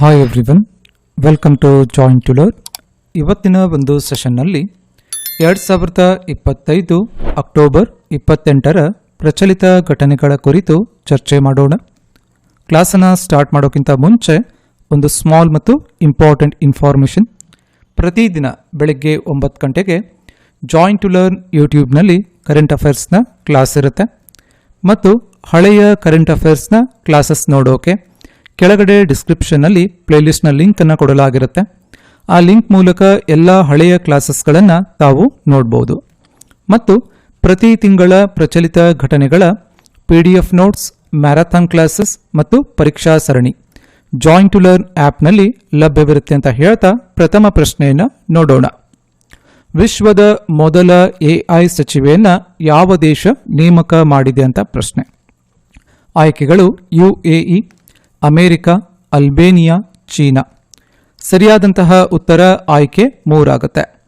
Hi everyone welcome to join to learn ಇವತ್ತಿನ ಒಂದು ಸೆಷನ್ನಲ್ಲಿ ಎರಡು ಸಾವಿರದ ಇಪ್ಪತ್ತೈದು ಅಕ್ಟೋಬರ್ ಇಪ್ಪತ್ತೆಂಟರ ಪ್ರಚಲಿತ ಘಟನೆಗಳ ಕುರಿತು ಚರ್ಚೆ ಮಾಡೋಣ. ಕ್ಲಾಸನ್ನು ಸ್ಟಾರ್ಟ್ ಮಾಡೋಕ್ಕಿಂತ ಮುಂಚೆ ಒಂದು ಸ್ಮಾಲ್ ಮತ್ತು ಇಂಪಾರ್ಟೆಂಟ್ ಇನ್ಫಾರ್ಮೇಷನ್ ಪ್ರತಿದಿನ ಬೆಳಗ್ಗೆ ಒಂಬತ್ತು ಗಂಟೆಗೆ ಜಾಯಿಂಟ್ ಟು ಲರ್ನ್ ಯೂಟ್ಯೂಬ್ನಲ್ಲಿ ಕರೆಂಟ್ ಅಫೇರ್ಸ್ನ ಕ್ಲಾಸ್ ಇರುತ್ತೆ. ಮತ್ತು ಹಳೆಯ ಕರೆಂಟ್ ಅಫೇರ್ಸ್ನ ಕ್ಲಾಸಸ್ ನೋಡೋಕೆ ಕೆಳಗಡೆ ಡಿಸ್ಕ್ರಿಪ್ಷನ್ನಲ್ಲಿ ಪ್ಲೇಲಿಸ್ಟ್ನ ಲಿಂಕನ್ನು ಕೊಡಲಾಗಿರುತ್ತೆ. ಆ ಲಿಂಕ್ ಮೂಲಕ ಎಲ್ಲ ಹಳೆಯ ಕ್ಲಾಸಸ್ಗಳನ್ನು ತಾವು ನೋಡ್ಬೋದು. ಮತ್ತು ಪ್ರತಿ ತಿಂಗಳ ಪ್ರಚಲಿತ ಘಟನೆಗಳ P D F notes marathon classes ಮತ್ತು ಪರೀಕ್ಷಾ ಸರಣಿ ಜಾಯಿಂಟ್ ಟು ಲರ್ನ್ ಆ್ಯಪ್ನಲ್ಲಿ ಲಭ್ಯವಿರುತ್ತೆ ಅಂತ ಹೇಳ್ತಾ ಪ್ರಥಮ ಪ್ರಶ್ನೆಯನ್ನು ನೋಡೋಣ. ವಿಶ್ವದ ಮೊದಲ ಎಐ ಸಚಿವೆಯನ್ನು ಯಾವ ದೇಶ ನೇಮಕ ಮಾಡಿದೆ ಅಂತ ಪ್ರಶ್ನೆ. ಆಯ್ಕೆಗಳು ಯುಎಇ ಅಮೆರಿಕ, ಅಲ್ಬೇನಿಯಾ, ಚೀನಾ. ಸರಿಯಾದಂತಹ ಉತ್ತರ ಆಯ್ಕೆ ಮೂರಾಗುತ್ತೆ.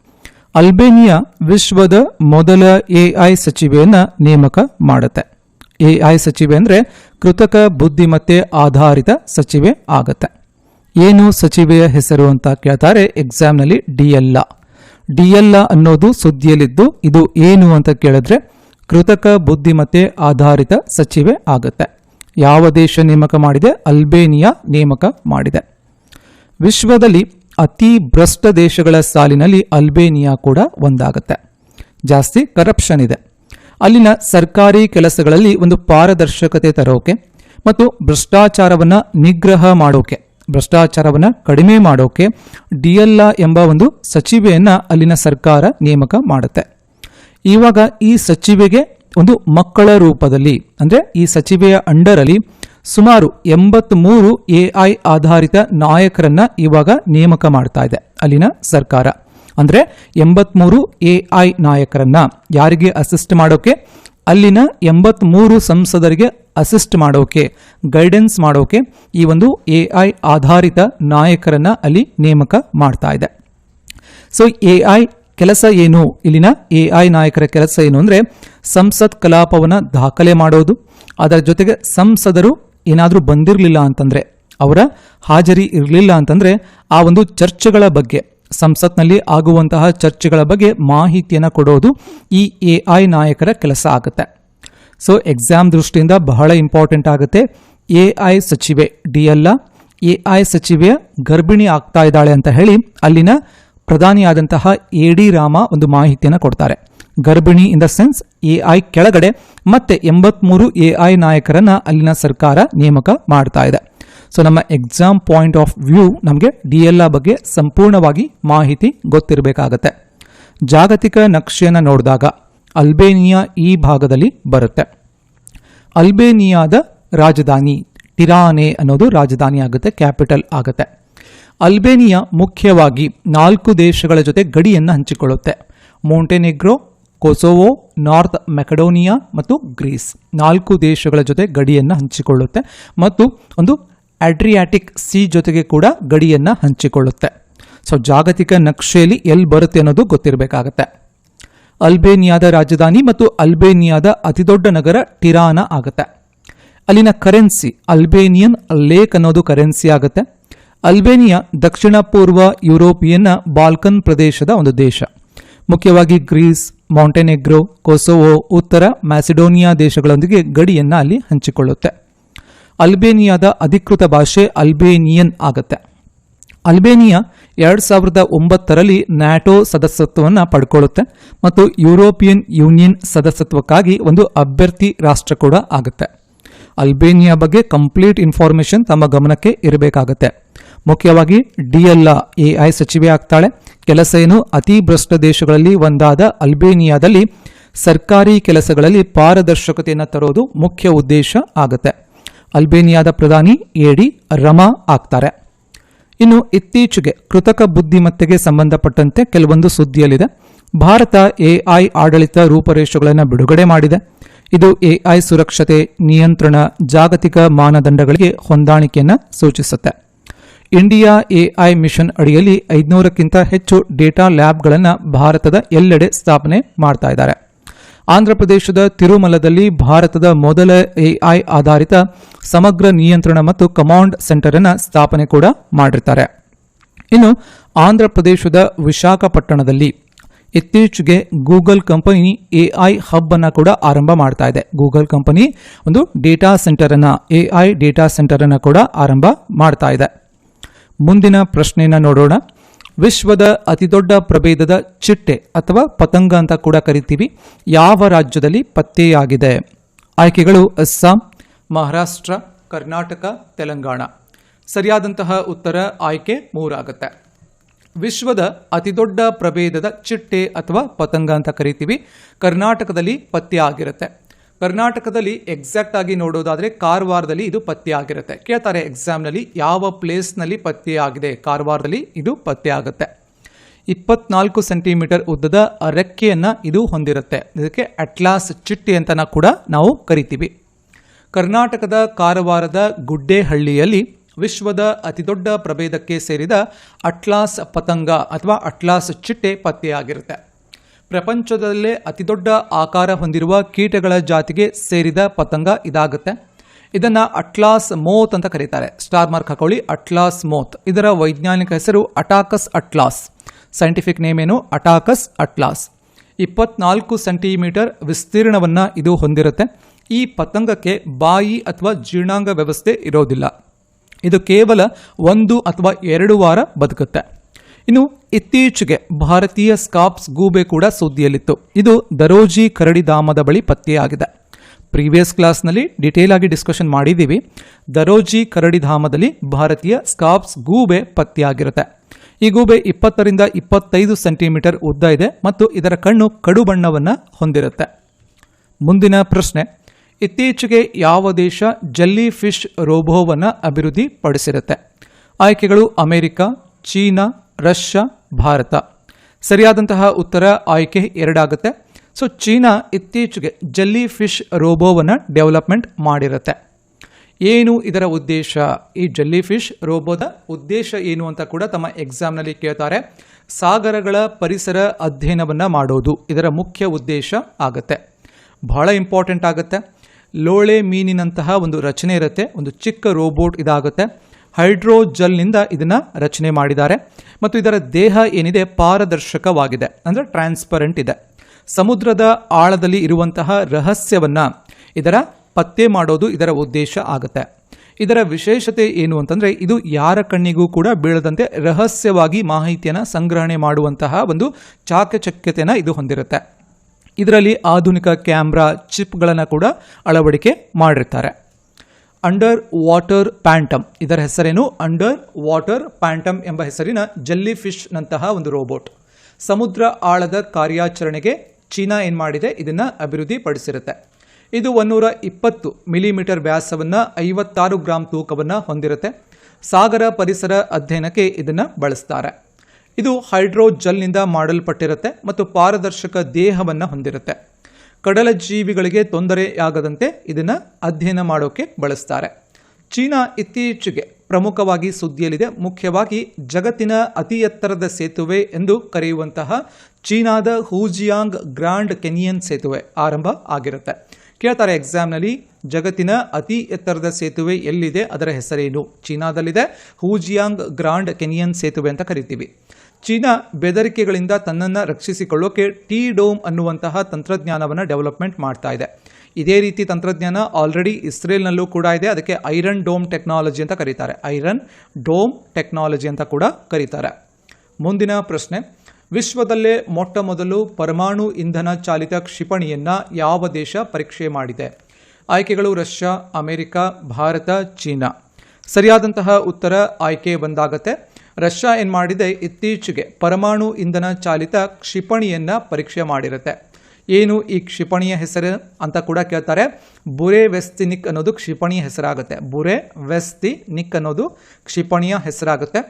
ಅಲ್ಬೇನಿಯಾ ವಿಶ್ವದ ಮೊದಲ ಎಐ ಸಚಿವೆಯನ್ನ ನೇಮಕ ಮಾಡುತ್ತೆ. ಎಐ ಸಚಿವೆ ಅಂದ್ರೆ ಕೃತಕ ಬುದ್ಧಿಮತ್ತೆ ಆಧಾರಿತ ಸಚಿವೆ ಆಗತ್ತೆ. ಏನು ಸಚಿವೆಯ ಹೆಸರು ಅಂತ ಕೇಳ್ತಾರೆ ಎಕ್ಸಾಮ್ನಲ್ಲಿ ಡಿಎಲ್ಲ. ಡಿಎಲ್ಲ ಅನ್ನೋದು ಸುದ್ದಿಯಲ್ಲಿದ್ದು ಇದು ಏನು ಅಂತ ಕೇಳಿದ್ರೆ ಕೃತಕ ಬುದ್ಧಿಮತ್ತೆ ಆಧಾರಿತ ಸಚಿವೆ ಆಗುತ್ತೆ. ಯಾವ ದೇಶ ನೇಮಕ ಮಾಡಿದೆ? ಅಲ್ಬೇನಿಯಾ ನೇಮಕ ಮಾಡಿದೆ. ವಿಶ್ವದಲ್ಲಿ ಅತಿ ಭ್ರಷ್ಟ ದೇಶಗಳ ಸಾಲಿನಲ್ಲಿ ಅಲ್ಬೇನಿಯಾ ಕೂಡ ಒಂದಾಗುತ್ತೆ. ಜಾಸ್ತಿ ಕರಪ್ಷನ್ ಇದೆ. ಅಲ್ಲಿನ ಸರ್ಕಾರಿ ಕೆಲಸಗಳಲ್ಲಿ ಒಂದು ಪಾರದರ್ಶಕತೆ ತರೋಕೆ ಮತ್ತು ಭ್ರಷ್ಟಾಚಾರವನ್ನು ನಿಗ್ರಹ ಮಾಡೋಕೆ, ಭ್ರಷ್ಟಾಚಾರವನ್ನು ಕಡಿಮೆ ಮಾಡೋಕೆ ಡಿಎಲ್ಲ ಎಂಬ ಒಂದು ಸಚಿವೆಯನ್ನು ಅಲ್ಲಿನ ಸರ್ಕಾರ ನೇಮಕ ಮಾಡುತ್ತೆ. ಇವಾಗ ಈ ಸಚಿವೆಗೆ ಒಂದು ಮಕ್ಕಳ ರೂಪದಲ್ಲಿ, ಅಂದರೆ ಈ ಸಚಿವೆಯ ಅಂಡರಲ್ಲಿ ಸುಮಾರು ಎಂಬತ್ಮೂರು ಎಐ ಆಧಾರಿತ ನಾಯಕರನ್ನ ಇವಾಗ ನೇಮಕ ಮಾಡ್ತಾ ಇದೆ ಅಲ್ಲಿನ ಸರ್ಕಾರ. ಅಂದರೆ ಎಂಬತ್ಮೂರು ಎಐ ನಾಯಕರನ್ನ ಯಾರಿಗೆ ಅಸಿಸ್ಟ್ ಮಾಡೋಕೆ? ಅಲ್ಲಿನ ಎಂಬತ್ಮೂರು ಸಂಸದರಿಗೆ ಅಸಿಸ್ಟ್ ಮಾಡೋಕೆ ಗೈಡೆನ್ಸ್ ಮಾಡೋಕೆ ಈ ಒಂದು ಎಐ ಆಧಾರಿತ ನಾಯಕರನ್ನ ಅಲ್ಲಿ ನೇಮಕ ಮಾಡ್ತಾ ಇದೆ. ಸೊ ಎಐ ಕೆಲಸ ಏನು? ಇಲ್ಲಿನ ಎಐ ನಾಯಕರ ಕೆಲಸ ಏನು ಅಂದರೆ ಸಂಸತ್ ಕಲಾಪವನ್ನು ದಾಖಲೆ ಮಾಡೋದು, ಅದರ ಜೊತೆಗೆ ಸಂಸದರು ಏನಾದರೂ ಬಂದಿರಲಿಲ್ಲ ಅಂತಂದರೆ, ಅವರ ಹಾಜರಿ ಇರಲಿಲ್ಲ ಅಂತಂದರೆ, ಆ ಒಂದು ಚರ್ಚೆಗಳ ಬಗ್ಗೆ, ಸಂಸತ್ನಲ್ಲಿ ಆಗುವಂತಹ ಚರ್ಚೆಗಳ ಬಗ್ಗೆ ಮಾಹಿತಿಯನ್ನು ಕೊಡೋದು ಈ ಎಐ ನಾಯಕರ ಕೆಲಸ ಆಗುತ್ತೆ. ಸೊ ಎಕ್ಸಾಮ್ ದೃಷ್ಟಿಯಿಂದ ಬಹಳ ಇಂಪಾರ್ಟೆಂಟ್ ಆಗುತ್ತೆ. ಎ ಐ ಸಚಿವೆ ಡಿ ಅಲ್ಲ ಐ ಸಚಿವೆಯ ಗರ್ಭಿಣಿ ಆಗ್ತಾ ಇದ್ದಾಳೆ ಅಂತ ಹೇಳಿ ಅಲ್ಲಿನ ಪ್ರಧಾನಿಯಾದಂತಹ ಎ ಡಿ ರಾಮ ಒಂದು ಮಾಹಿತಿಯನ್ನು ಕೊಡ್ತಾರೆ. ಗರ್ಭಿಣಿ ಇನ್ ದ ಸೆನ್ಸ್ ಎಐ ಕೆಳಗಡೆ ಮತ್ತೆ ಎಂಬತ್ಮೂರು ಎಐ ನಾಯಕರನ್ನ ಅಲ್ಲಿನ ಸರ್ಕಾರ ನೇಮಕ ಮಾಡ್ತಾ ಇದೆ. ಸೊ ನಮ್ಮ ಎಕ್ಸಾಮ್ ಪಾಯಿಂಟ್ ಆಫ್ ವ್ಯೂ ನಮಗೆ ಡಿ ಎಲ್ ಬಗ್ಗೆ ಸಂಪೂರ್ಣವಾಗಿ ಮಾಹಿತಿ ಗೊತ್ತಿರಬೇಕಾಗತ್ತೆ. ಜಾಗತಿಕ ನಕ್ಷೆಯನ್ನು ನೋಡಿದಾಗ ಅಲ್ಬೇನಿಯಾ ಈ ಭಾಗದಲ್ಲಿ ಬರುತ್ತೆ. ಅಲ್ಬೇನಿಯಾದ ರಾಜಧಾನಿ ಟಿರಾನೆ ಅನ್ನೋದು ರಾಜಧಾನಿ ಆಗುತ್ತೆ, ಕ್ಯಾಪಿಟಲ್ ಆಗುತ್ತೆ. ಅಲ್ಬೇನಿಯಾ ಮುಖ್ಯವಾಗಿ ನಾಲ್ಕು ದೇಶಗಳ ಜೊತೆ ಗಡಿಯನ್ನು ಹಂಚಿಕೊಳ್ಳುತ್ತೆ. ಮೋಂಟೆನೆಗ್ರೋ ಕೊಸೋವೋ, ನಾರ್ತ್ ಮೆಕಡೋನಿಯಾ ಮತ್ತು ಗ್ರೀಸ್. ನಾಲ್ಕು ದೇಶಗಳ ಜೊತೆ ಗಡಿಯನ್ನು ಹಂಚಿಕೊಳ್ಳುತ್ತೆ ಮತ್ತು ಒಂದು ಅಡ್ರಿಯಾಟಿಕ್ ಸಿ ಜೊತೆಗೆ ಕೂಡ ಗಡಿಯನ್ನು ಹಂಚಿಕೊಳ್ಳುತ್ತೆ. ಸೊ, ಜಾಗತಿಕ ನಕ್ಷೆಯಲ್ಲಿ ಎಲ್ಲಿ ಬರುತ್ತೆ ಅನ್ನೋದು ಗೊತ್ತಿರಬೇಕಾಗತ್ತೆ. ಅಲ್ಬೇನಿಯಾದ ರಾಜಧಾನಿ ಮತ್ತು ಅಲ್ಬೇನಿಯಾದ ಅತಿದೊಡ್ಡ ನಗರ ಟಿರಾನ ಆಗುತ್ತೆ. ಅಲ್ಲಿನ ಕರೆನ್ಸಿ, ಅಲ್ಬೇನಿಯನ್ ಲೇಕ್ ಅನ್ನೋದು ಕರೆನ್ಸಿ ಆಗುತ್ತೆ. ಅಲ್ಬೇನಿಯಾ ದಕ್ಷಿಣ ಪೂರ್ವ ಯುರೋಪಿಯನ್ನ ಬಾಲ್ಕನ್ ಪ್ರದೇಶದ ಒಂದು ದೇಶ. ಮುಖ್ಯವಾಗಿ ಗ್ರೀಸ್, ಮೌಂಟೆನೆಗ್ರೋ, ಕೊಸೋವೋ, ಉತ್ತರ ಮ್ಯಾಸಿಡೋನಿಯಾ ದೇಶಗಳೊಂದಿಗೆ ಗಡಿಯನ್ನ ಅಲ್ಲಿ ಹಂಚಿಕೊಳ್ಳುತ್ತೆ. ಅಲ್ಬೇನಿಯಾದ ಅಧಿಕೃತ ಭಾಷೆ ಅಲ್ಬೇನಿಯನ್ ಆಗುತ್ತೆ. ಅಲ್ಬೇನಿಯಾ ಎರಡು ಸಾವಿರದ ಒಂಬತ್ತರಲ್ಲಿ ನ್ಯಾಟೋ ಸದಸ್ಯತ್ವವನ್ನು ಪಡ್ಕೊಳ್ಳುತ್ತೆ ಮತ್ತು ಯುರೋಪಿಯನ್ ಯೂನಿಯನ್ ಸದಸ್ಯತ್ವಕ್ಕಾಗಿ ಒಂದು ಅಭ್ಯರ್ಥಿ ರಾಷ್ಟ್ರ ಕೂಡ ಆಗುತ್ತೆ. ಅಲ್ಬೇನಿಯಾ ಬಗ್ಗೆ ಕಂಪ್ಲೀಟ್ ಇನ್ಫಾರ್ಮೇಷನ್ ತಮ್ಮ ಗಮನಕ್ಕೆ ಇರಬೇಕಾಗತ್ತೆ. ಮುಖ್ಯವಾಗಿ ಡಿಎಲ್ಲ ಎಐ ಸಚಿವೆ ಆಗ್ತಾಳೆ. ಕೆಲಸ ಏನು? ಅತಿ ಭ್ರಷ್ಟ ದೇಶಗಳಲ್ಲಿ ಒಂದಾದ ಅಲ್ಬೇನಿಯಾದಲ್ಲಿ ಸರ್ಕಾರಿ ಕೆಲಸಗಳಲ್ಲಿ ಪಾರದರ್ಶಕತೆಯನ್ನು ತರೋದು ಮುಖ್ಯ ಉದ್ದೇಶ ಆಗುತ್ತೆ. ಅಲ್ಬೇನಿಯಾದ ಪ್ರಧಾನಿ ಎಡಿ ರಮಾ ಆಗ್ತಾರೆ. ಇನ್ನು ಇತ್ತೀಚೆಗೆ ಕೃತಕ ಬುದ್ಧಿಮತ್ತೆಗೆ ಸಂಬಂಧಪಟ್ಟಂತೆ ಕೆಲವೊಂದು ಸುದ್ದಿಯಲ್ಲಿದೆ. ಭಾರತ ಎಐ ಆಡಳಿತ ರೂಪರೇಷೆಗಳನ್ನು ಬಿಡುಗಡೆ ಮಾಡಿದೆ. ಇದು ಎಐ ಸುರಕ್ಷತೆ ನಿಯಂತ್ರಣ ಜಾಗತಿಕ ಮಾನದಂಡಗಳಿಗೆ ಹೊಂದಾಣಿಕೆಯನ್ನು ಸೂಚಿಸುತ್ತೆ. ಇಂಡಿಯಾ ಎಐ ಮಿಷನ್ ಅಡಿಯಲ್ಲಿ ಐದುನೂರಕ್ಕಿಂತ ಹೆಚ್ಚು ಡೇಟಾ ಲ್ಯಾಬ್ಗಳನ್ನು ಭಾರತದ ಎಲ್ಲೆಡೆ ಸ್ಥಾಪನೆ ಮಾಡ್ತಾ ಇದ್ದಾರೆ. ಆಂಧ್ರಪ್ರದೇಶದ ತಿರುಮಲದಲ್ಲಿ ಭಾರತದ ಮೊದಲ ಎಐ ಆಧಾರಿತ ಸಮಗ್ರ ನಿಯಂತ್ರಣ ಮತ್ತು ಕಮಾಂಡ್ ಸೆಂಟರ್ ಅನ್ನು ಸ್ಥಾಪನೆ ಕೂಡ ಮಾಡಿರ್ತಾರೆ. ಇನ್ನು ಆಂಧ್ರಪ್ರದೇಶದ ವಿಶಾಖಪಟ್ಟಣದಲ್ಲಿ ಇತ್ತೀಚೆಗೆ ಗೂಗಲ್ ಕಂಪನಿ ಎಐ ಹಬ್ ಅನ್ನು ಕೂಡ ಆರಂಭ ಮಾಡ್ತಾ ಇದೆ. ಗೂಗಲ್ ಕಂಪನಿ ಒಂದು ಡೇಟಾ ಸೆಂಟರ್ ಅನ್ನ ಎಐ ಡೇಟಾ ಸೆಂಟರ್ ಅನ್ನು ಕೂಡ ಆರಂಭ ಮಾಡ್ತಾ ಇದೆ. ಮುಂದಿನ ಪ್ರಶ್ನೆಯನ್ನು ನೋಡೋಣ. ವಿಶ್ವದ ಅತಿದೊಡ್ಡ ಪ್ರಭೇದದ ಚಿಟ್ಟೆ ಅಥವಾ ಪತಂಗ ಅಂತ ಕೂಡ ಕರಿತೀವಿ. ಯಾವ ರಾಜ್ಯದಲ್ಲಿ ಪತ್ತೆಯಾಗಿದೆ? ಆಯ್ಕೆಗಳು ಅಸ್ಸಾಂ, ಮಹಾರಾಷ್ಟ್ರ, ಕರ್ನಾಟಕ, ತೆಲಂಗಾಣ. ಸರಿಯಾದಂತಹ ಉತ್ತರ ಆಯ್ಕೆ ಮೂರಾಗುತ್ತೆ. ವಿಶ್ವದ ಅತಿದೊಡ್ಡ ಪ್ರಭೇದದ ಚಿಟ್ಟೆ ಅಥವಾ ಪತಂಗ ಅಂತ ಕರಿತೀವಿ. ಕರ್ನಾಟಕದಲ್ಲಿ ಪತ್ತೆ ಆಗಿರುತ್ತೆ ಕರ್ನಾಟಕದಲ್ಲಿ ಎಕ್ಸಾಕ್ಟ್ ಆಗಿ ನೋಡೋದಾದ್ರೆ ಕಾರವಾರದಲ್ಲಿ ಇದು ಪತ್ತೆ ಆಗಿರುತ್ತೆ. ಕೇಳ್ತಾರೆ ಎಕ್ಸಾಮ್ನಲ್ಲಿ ಯಾವ ಪ್ಲೇಸ್ನಲ್ಲಿ ಪತ್ತೆ ಆಗಿದೆ? ಕಾರವಾರದಲ್ಲಿ ಇದು ಪತ್ತೆ ಆಗುತ್ತೆ. ಇಪ್ಪತ್ನಾಲ್ಕು ಸೆಂಟಿಮೀಟರ್ ಉದ್ದದ ರೆಕ್ಕೆಯನ್ನ ಇದು ಹೊಂದಿರುತ್ತೆ. ಇದಕ್ಕೆ ಅಟ್ಲಾಸ್ ಚಿಟ್ಟಿ ಅಂತ ಕೂಡ ನಾವು ಕರಿತೀವಿ. ಕರ್ನಾಟಕದ ಕಾರವಾರದ ಗುಡ್ಡೇಹಳ್ಳಿಯಲ್ಲಿ ವಿಶ್ವದ ಅತಿದೊಡ್ಡ ಪ್ರಭೇದಕ್ಕೆ ಸೇರಿದ ಅಟ್ಲಾಸ್ ಪತಂಗ ಅಥವಾ ಅಟ್ಲಾಸ್ ಚಿಟ್ಟೆ ಪತ್ತೆಯಾಗಿರುತ್ತೆ. ಪ್ರಪಂಚದಲ್ಲೇ ಅತಿದೊಡ್ಡ ಆಕಾರ ಹೊಂದಿರುವ ಕೀಟಗಳ ಜಾತಿಗೆ ಸೇರಿದ ಪತಂಗ ಇದಾಗುತ್ತೆ. ಇದನ್ನು ಅಟ್ಲಾಸ್ ಮೋತ್ ಅಂತ ಕರೀತಾರೆ. ಸ್ಟಾರ್ ಮಾರ್ಕ್ ಹಾಕೊಳ್ಳಿ. Atlas moth. ಇದರ ವೈಜ್ಞಾನಿಕ ಹೆಸರು ಅಟಾಕಸ್ ಅಟ್ಲಾಸ್. ಸೈಂಟಿಫಿಕ್ ನೇಮ್ ಏನು? ಅಟಾಕಸ್ ಅಟ್ಲಾಸ್. ಇಪ್ಪತ್ನಾಲ್ಕು ಸೆಂಟಿಮೀಟರ್ ವಿಸ್ತೀರ್ಣವನ್ನ ಇದು ಹೊಂದಿರುತ್ತೆ. ಈ ಪತಂಗಕ್ಕೆ ಬಾಯಿ ಅಥವಾ ಜೀರ್ಣಾಂಗ ವ್ಯವಸ್ಥೆ ಇರೋದಿಲ್ಲ. ಇದು ಕೇವಲ ಒಂದು ಅಥವಾ ಎರಡು ವಾರ ಬದುಕುತ್ತೆ. ಇನ್ನು ಇತ್ತೀಚೆಗೆ ಭಾರತೀಯ ಸ್ಕಾಪ್ಸ್ ಗೂಬೆ ಕೂಡ ಸುದ್ದಿಯಲ್ಲಿತ್ತು. ಇದು ದರೋಜಿ ಕರಡಿಧಾಮದ ಬಳಿ ಪತ್ತೆಯಾಗಿದೆ. ಪ್ರೀವಿಯಸ್ ಕ್ಲಾಸ್ನಲ್ಲಿ ಡಿಟೇಲ್ ಆಗಿ ಡಿಸ್ಕಷನ್ ಮಾಡಿದ್ದೀವಿ. ದರೋಜಿ ಕರಡಿಧಾಮದಲ್ಲಿ ಭಾರತೀಯ ಸ್ಕಾಪ್ಸ್ ಗೂಬೆ ಪತ್ತೆಯಾಗಿರುತ್ತೆ. ಈ ಗೂಬೆ ಇಪ್ಪತ್ತರಿಂದ ಇಪ್ಪತ್ತೈದು ಸೆಂಟಿಮೀಟರ್ ಉದ್ದ ಇದೆ ಮತ್ತು ಇದರ ಕಣ್ಣು ಕಡು ಬಣ್ಣವನ್ನು ಹೊಂದಿರುತ್ತೆ. ಮುಂದಿನ ಪ್ರಶ್ನೆ. ಇತ್ತೀಚೆಗೆ ಯಾವ ದೇಶ ಜಲ್ಲಿ ಫಿಶ್ ರೋಬೋವನ್ನು ಅಭಿವೃದ್ಧಿಪಡಿಸಿರುತ್ತೆ? ಆಯ್ಕೆಗಳು ಅಮೆರಿಕ, ಚೀನಾ ರಷ್ಯಾ, ಭಾರತ. ಸರಿಯಾದಂತಹ ಉತ್ತರ ಆಯ್ಕೆ ಎರಡಾಗುತ್ತೆ. ಸೊ ಚೀನಾ ಇತ್ತೀಚೆಗೆ ಜಲ್ಲಿ ಫಿಶ್ ರೋಬೋವನ್ನು ಡೆವಲಪ್ಮೆಂಟ್ ಮಾಡಿರುತ್ತೆ. ಏನು ಇದರ ಉದ್ದೇಶ? ಈ ಜಲ್ಲಿ ಫಿಶ್ ರೋಬೋದ ಉದ್ದೇಶ ಏನು ಅಂತ ಕೂಡ ತಮ್ಮ ಎಕ್ಸಾಮ್ನಲ್ಲಿ ಕೇಳ್ತಾರೆ. ಸಾಗರಗಳ ಪರಿಸರ ಅಧ್ಯಯನವನ್ನು ಮಾಡೋದು ಇದರ ಮುಖ್ಯ ಉದ್ದೇಶ ಆಗುತ್ತೆ. ಬಹಳ ಇಂಪಾರ್ಟೆಂಟ್ ಆಗುತ್ತೆ. ಲೋಳೆ ಮೀನಿನಂತಹ ಒಂದು ರಚನೆ ಇರುತ್ತೆ. ಒಂದು ಚಿಕ್ಕ ರೋಬೋಟ್ ಇದಾಗುತ್ತೆ. ಹೈಡ್ರೋಜಲ್ನಿಂದ ಇದನ್ನು ರಚನೆ ಮಾಡಿದ್ದಾರೆ. ಮತ್ತು ಇದರ ದೇಹ ಏನಿದೆ? ಪಾರದರ್ಶಕವಾಗಿದೆ. ಅಂದರೆ ಟ್ರಾನ್ಸ್ಪರೆಂಟ್ ಇದೆ. ಸಮುದ್ರದ ಆಳದಲ್ಲಿ ಇರುವಂತಹ ರಹಸ್ಯವನ್ನ ಇದರ ಪತ್ತೆ ಮಾಡೋದು ಇದರ ಉದ್ದೇಶ ಆಗುತ್ತೆ. ಇದರ ವಿಶೇಷತೆ ಏನು ಅಂತಂದ್ರೆ, ಇದು ಯಾರ ಕಣ್ಣಿಗೂ ಕೂಡ ಬೀಳದಂತೆ ರಹಸ್ಯವಾಗಿ ಮಾಹಿತಿಯನ್ನು ಸಂಗ್ರಹಣೆ ಮಾಡುವಂತಹ ಒಂದು ಚಾಕಚಕ್ಯತೆಯನ್ನು ಇದು ಹೊಂದಿರುತ್ತೆ. ಇದರಲ್ಲಿ ಆಧುನಿಕ ಕ್ಯಾಮ್ರಾ ಚಿಪ್ಗಳನ್ನು ಕೂಡ ಅಳವಡಿಕೆ ಮಾಡಿರ್ತಾರೆ. ಅಂಡರ್ ವಾಟರ್ ಪ್ಯಾಂಟಮ್ ಇದರ ಹೆಸರೇನು? ಅಂಡರ್ ವಾಟರ್ ಪ್ಯಾಂಟಮ್ ಎಂಬ ಹೆಸರಿನ ಜಲ್ಲಿ ಫಿಶ್ನಂತಹ ಒಂದು ರೋಬೋಟ್ ಸಮುದ್ರ ಆಳದ ಕಾರ್ಯಾಚರಣೆಗೆ ಚೀನಾ ಏನು ಮಾಡಿದೆ? ಇದನ್ನು ಅಭಿವೃದ್ಧಿಪಡಿಸಿರುತ್ತೆ. ಇದು ಒನ್ನೂರ ಇಪ್ಪತ್ತು ಮಿಲಿಮೀಟರ್ ವ್ಯಾಸವನ್ನು ಐವತ್ತಾರು ಗ್ರಾಮ್ ತೂಕವನ್ನು ಹೊಂದಿರುತ್ತೆ. ಸಾಗರ ಪರಿಸರ ಅಧ್ಯಯನಕ್ಕೆ ಇದನ್ನು ಬಳಸ್ತಾರೆ. ಇದು ಹೈಡ್ರೋಜಲ್ನಿಂದ ಮಾಡಲ್ಪಟ್ಟಿರುತ್ತೆ ಮತ್ತು ಪಾರದರ್ಶಕ ದೇಹವನ್ನು ಹೊಂದಿರುತ್ತೆ. ಕಡಲ ಜೀವಿಗಳಿಗೆ ತೊಂದರೆಯಾಗದಂತೆ ಇದನ್ನು ಅಧ್ಯಯನ ಮಾಡೋಕೆ ಬಳಸ್ತಾರೆ. ಚೀನಾ ಇತ್ತೀಚೆಗೆ ಪ್ರಮುಖವಾಗಿ ಸುದ್ದಿಯಲ್ಲಿದೆ. ಮುಖ್ಯವಾಗಿ ಜಗತ್ತಿನ ಅತಿ ಎತ್ತರದ ಸೇತುವೆ ಎಂದು ಕರೆಯುವಂತಹ ಚೀನಾದ ಹೂಜಿಯಾಂಗ್ ಗ್ರ್ಯಾಂಡ್ ಕೆನಿಯನ್ ಸೇತುವೆ ಆರಂಭ ಆಗಿರುತ್ತೆ. ಕೇಳ್ತಾರೆ ಎಕ್ಸಾಮ್ನಲ್ಲಿ, ಜಗತ್ತಿನ ಅತಿ ಎತ್ತರದ ಸೇತುವೆ ಎಲ್ಲಿದೆ? ಅದರ ಹೆಸರೇನು? ಚೀನಾದಲ್ಲಿದೆ. ಹೂಜಿಯಾಂಗ್ ಗ್ರಾಂಡ್ ಕೆನಿಯನ್ ಸೇತುವೆ ಅಂತ ಕರಿತೀವಿ. ಚೀನಾ ಬೆದರಿಕೆಗಳಿಂದ ತನ್ನನ್ನು ರಕ್ಷಿಸಿಕೊಳ್ಳೋಕೆ ಟಿ ಡೋಮ್ ಅನ್ನುವಂತಹ ತಂತ್ರಜ್ಞಾನವನ್ನು ಡೆವಲಪ್ಮೆಂಟ್ ಮಾಡ್ತಾ ಇದೆ. ಇದೇ ರೀತಿ ತಂತ್ರಜ್ಞಾನ ಆಲ್ರೆಡಿ ಇಸ್ರೇಲ್ನಲ್ಲೂ ಕೂಡ ಇದೆ. ಅದಕ್ಕೆ ಐರನ್ ಡೋಮ್ ಟೆಕ್ನಾಲಜಿ ಅಂತ ಕರೀತಾರೆ. ಐರನ್ ಡೋಮ್ ಟೆಕ್ನಾಲಜಿ ಅಂತ ಕೂಡ ಕರೀತಾರೆ. ಮುಂದಿನ ಪ್ರಶ್ನೆ. ವಿಶ್ವದಲ್ಲೇ ಮೊಟ್ಟ ಮೊದಲು ಪರಮಾಣು ಇಂಧನ ಚಾಲಿತ ಕ್ಷಿಪಣಿಯನ್ನು ಯಾವ ದೇಶ ಪರೀಕ್ಷೆ ಮಾಡಿದೆ? ಆಯ್ಕೆಗಳು ರಷ್ಯಾ, ಅಮೆರಿಕ, ಭಾರತ, ಚೀನಾ. ಸರಿಯಾದಂತಹ ಉತ್ತರ ಆಯ್ಕೆ ಬಂದಾಗತ್ತೆ. ರಷ್ಯಾ ಏನು ಮಾಡಿದೆ? ಇತ್ತೀಚೆಗೆ ಪರಮಾಣು ಇಂಧನ ಚಾಲಿತ ಕ್ಷಿಪಣಿಯನ್ನು ಪರೀಕ್ಷೆ ಮಾಡಿರುತ್ತೆ. ಏನು ಈ ಕ್ಷಿಪಣಿಯ ಹೆಸರು ಅಂತ ಕೂಡ ಕೇಳ್ತಾರೆ. ಬುರೆ ವೆಸ್ತಿನಿಕ್ ಅನ್ನೋದು ಕ್ಷಿಪಣಿಯ ಹೆಸರಾಗುತ್ತೆ. ಬುರೆ ವೆಸ್ತಿ ನಿಕ್ ಅನ್ನೋದು ಕ್ಷಿಪಣಿಯ ಹೆಸರಾಗುತ್ತೆ.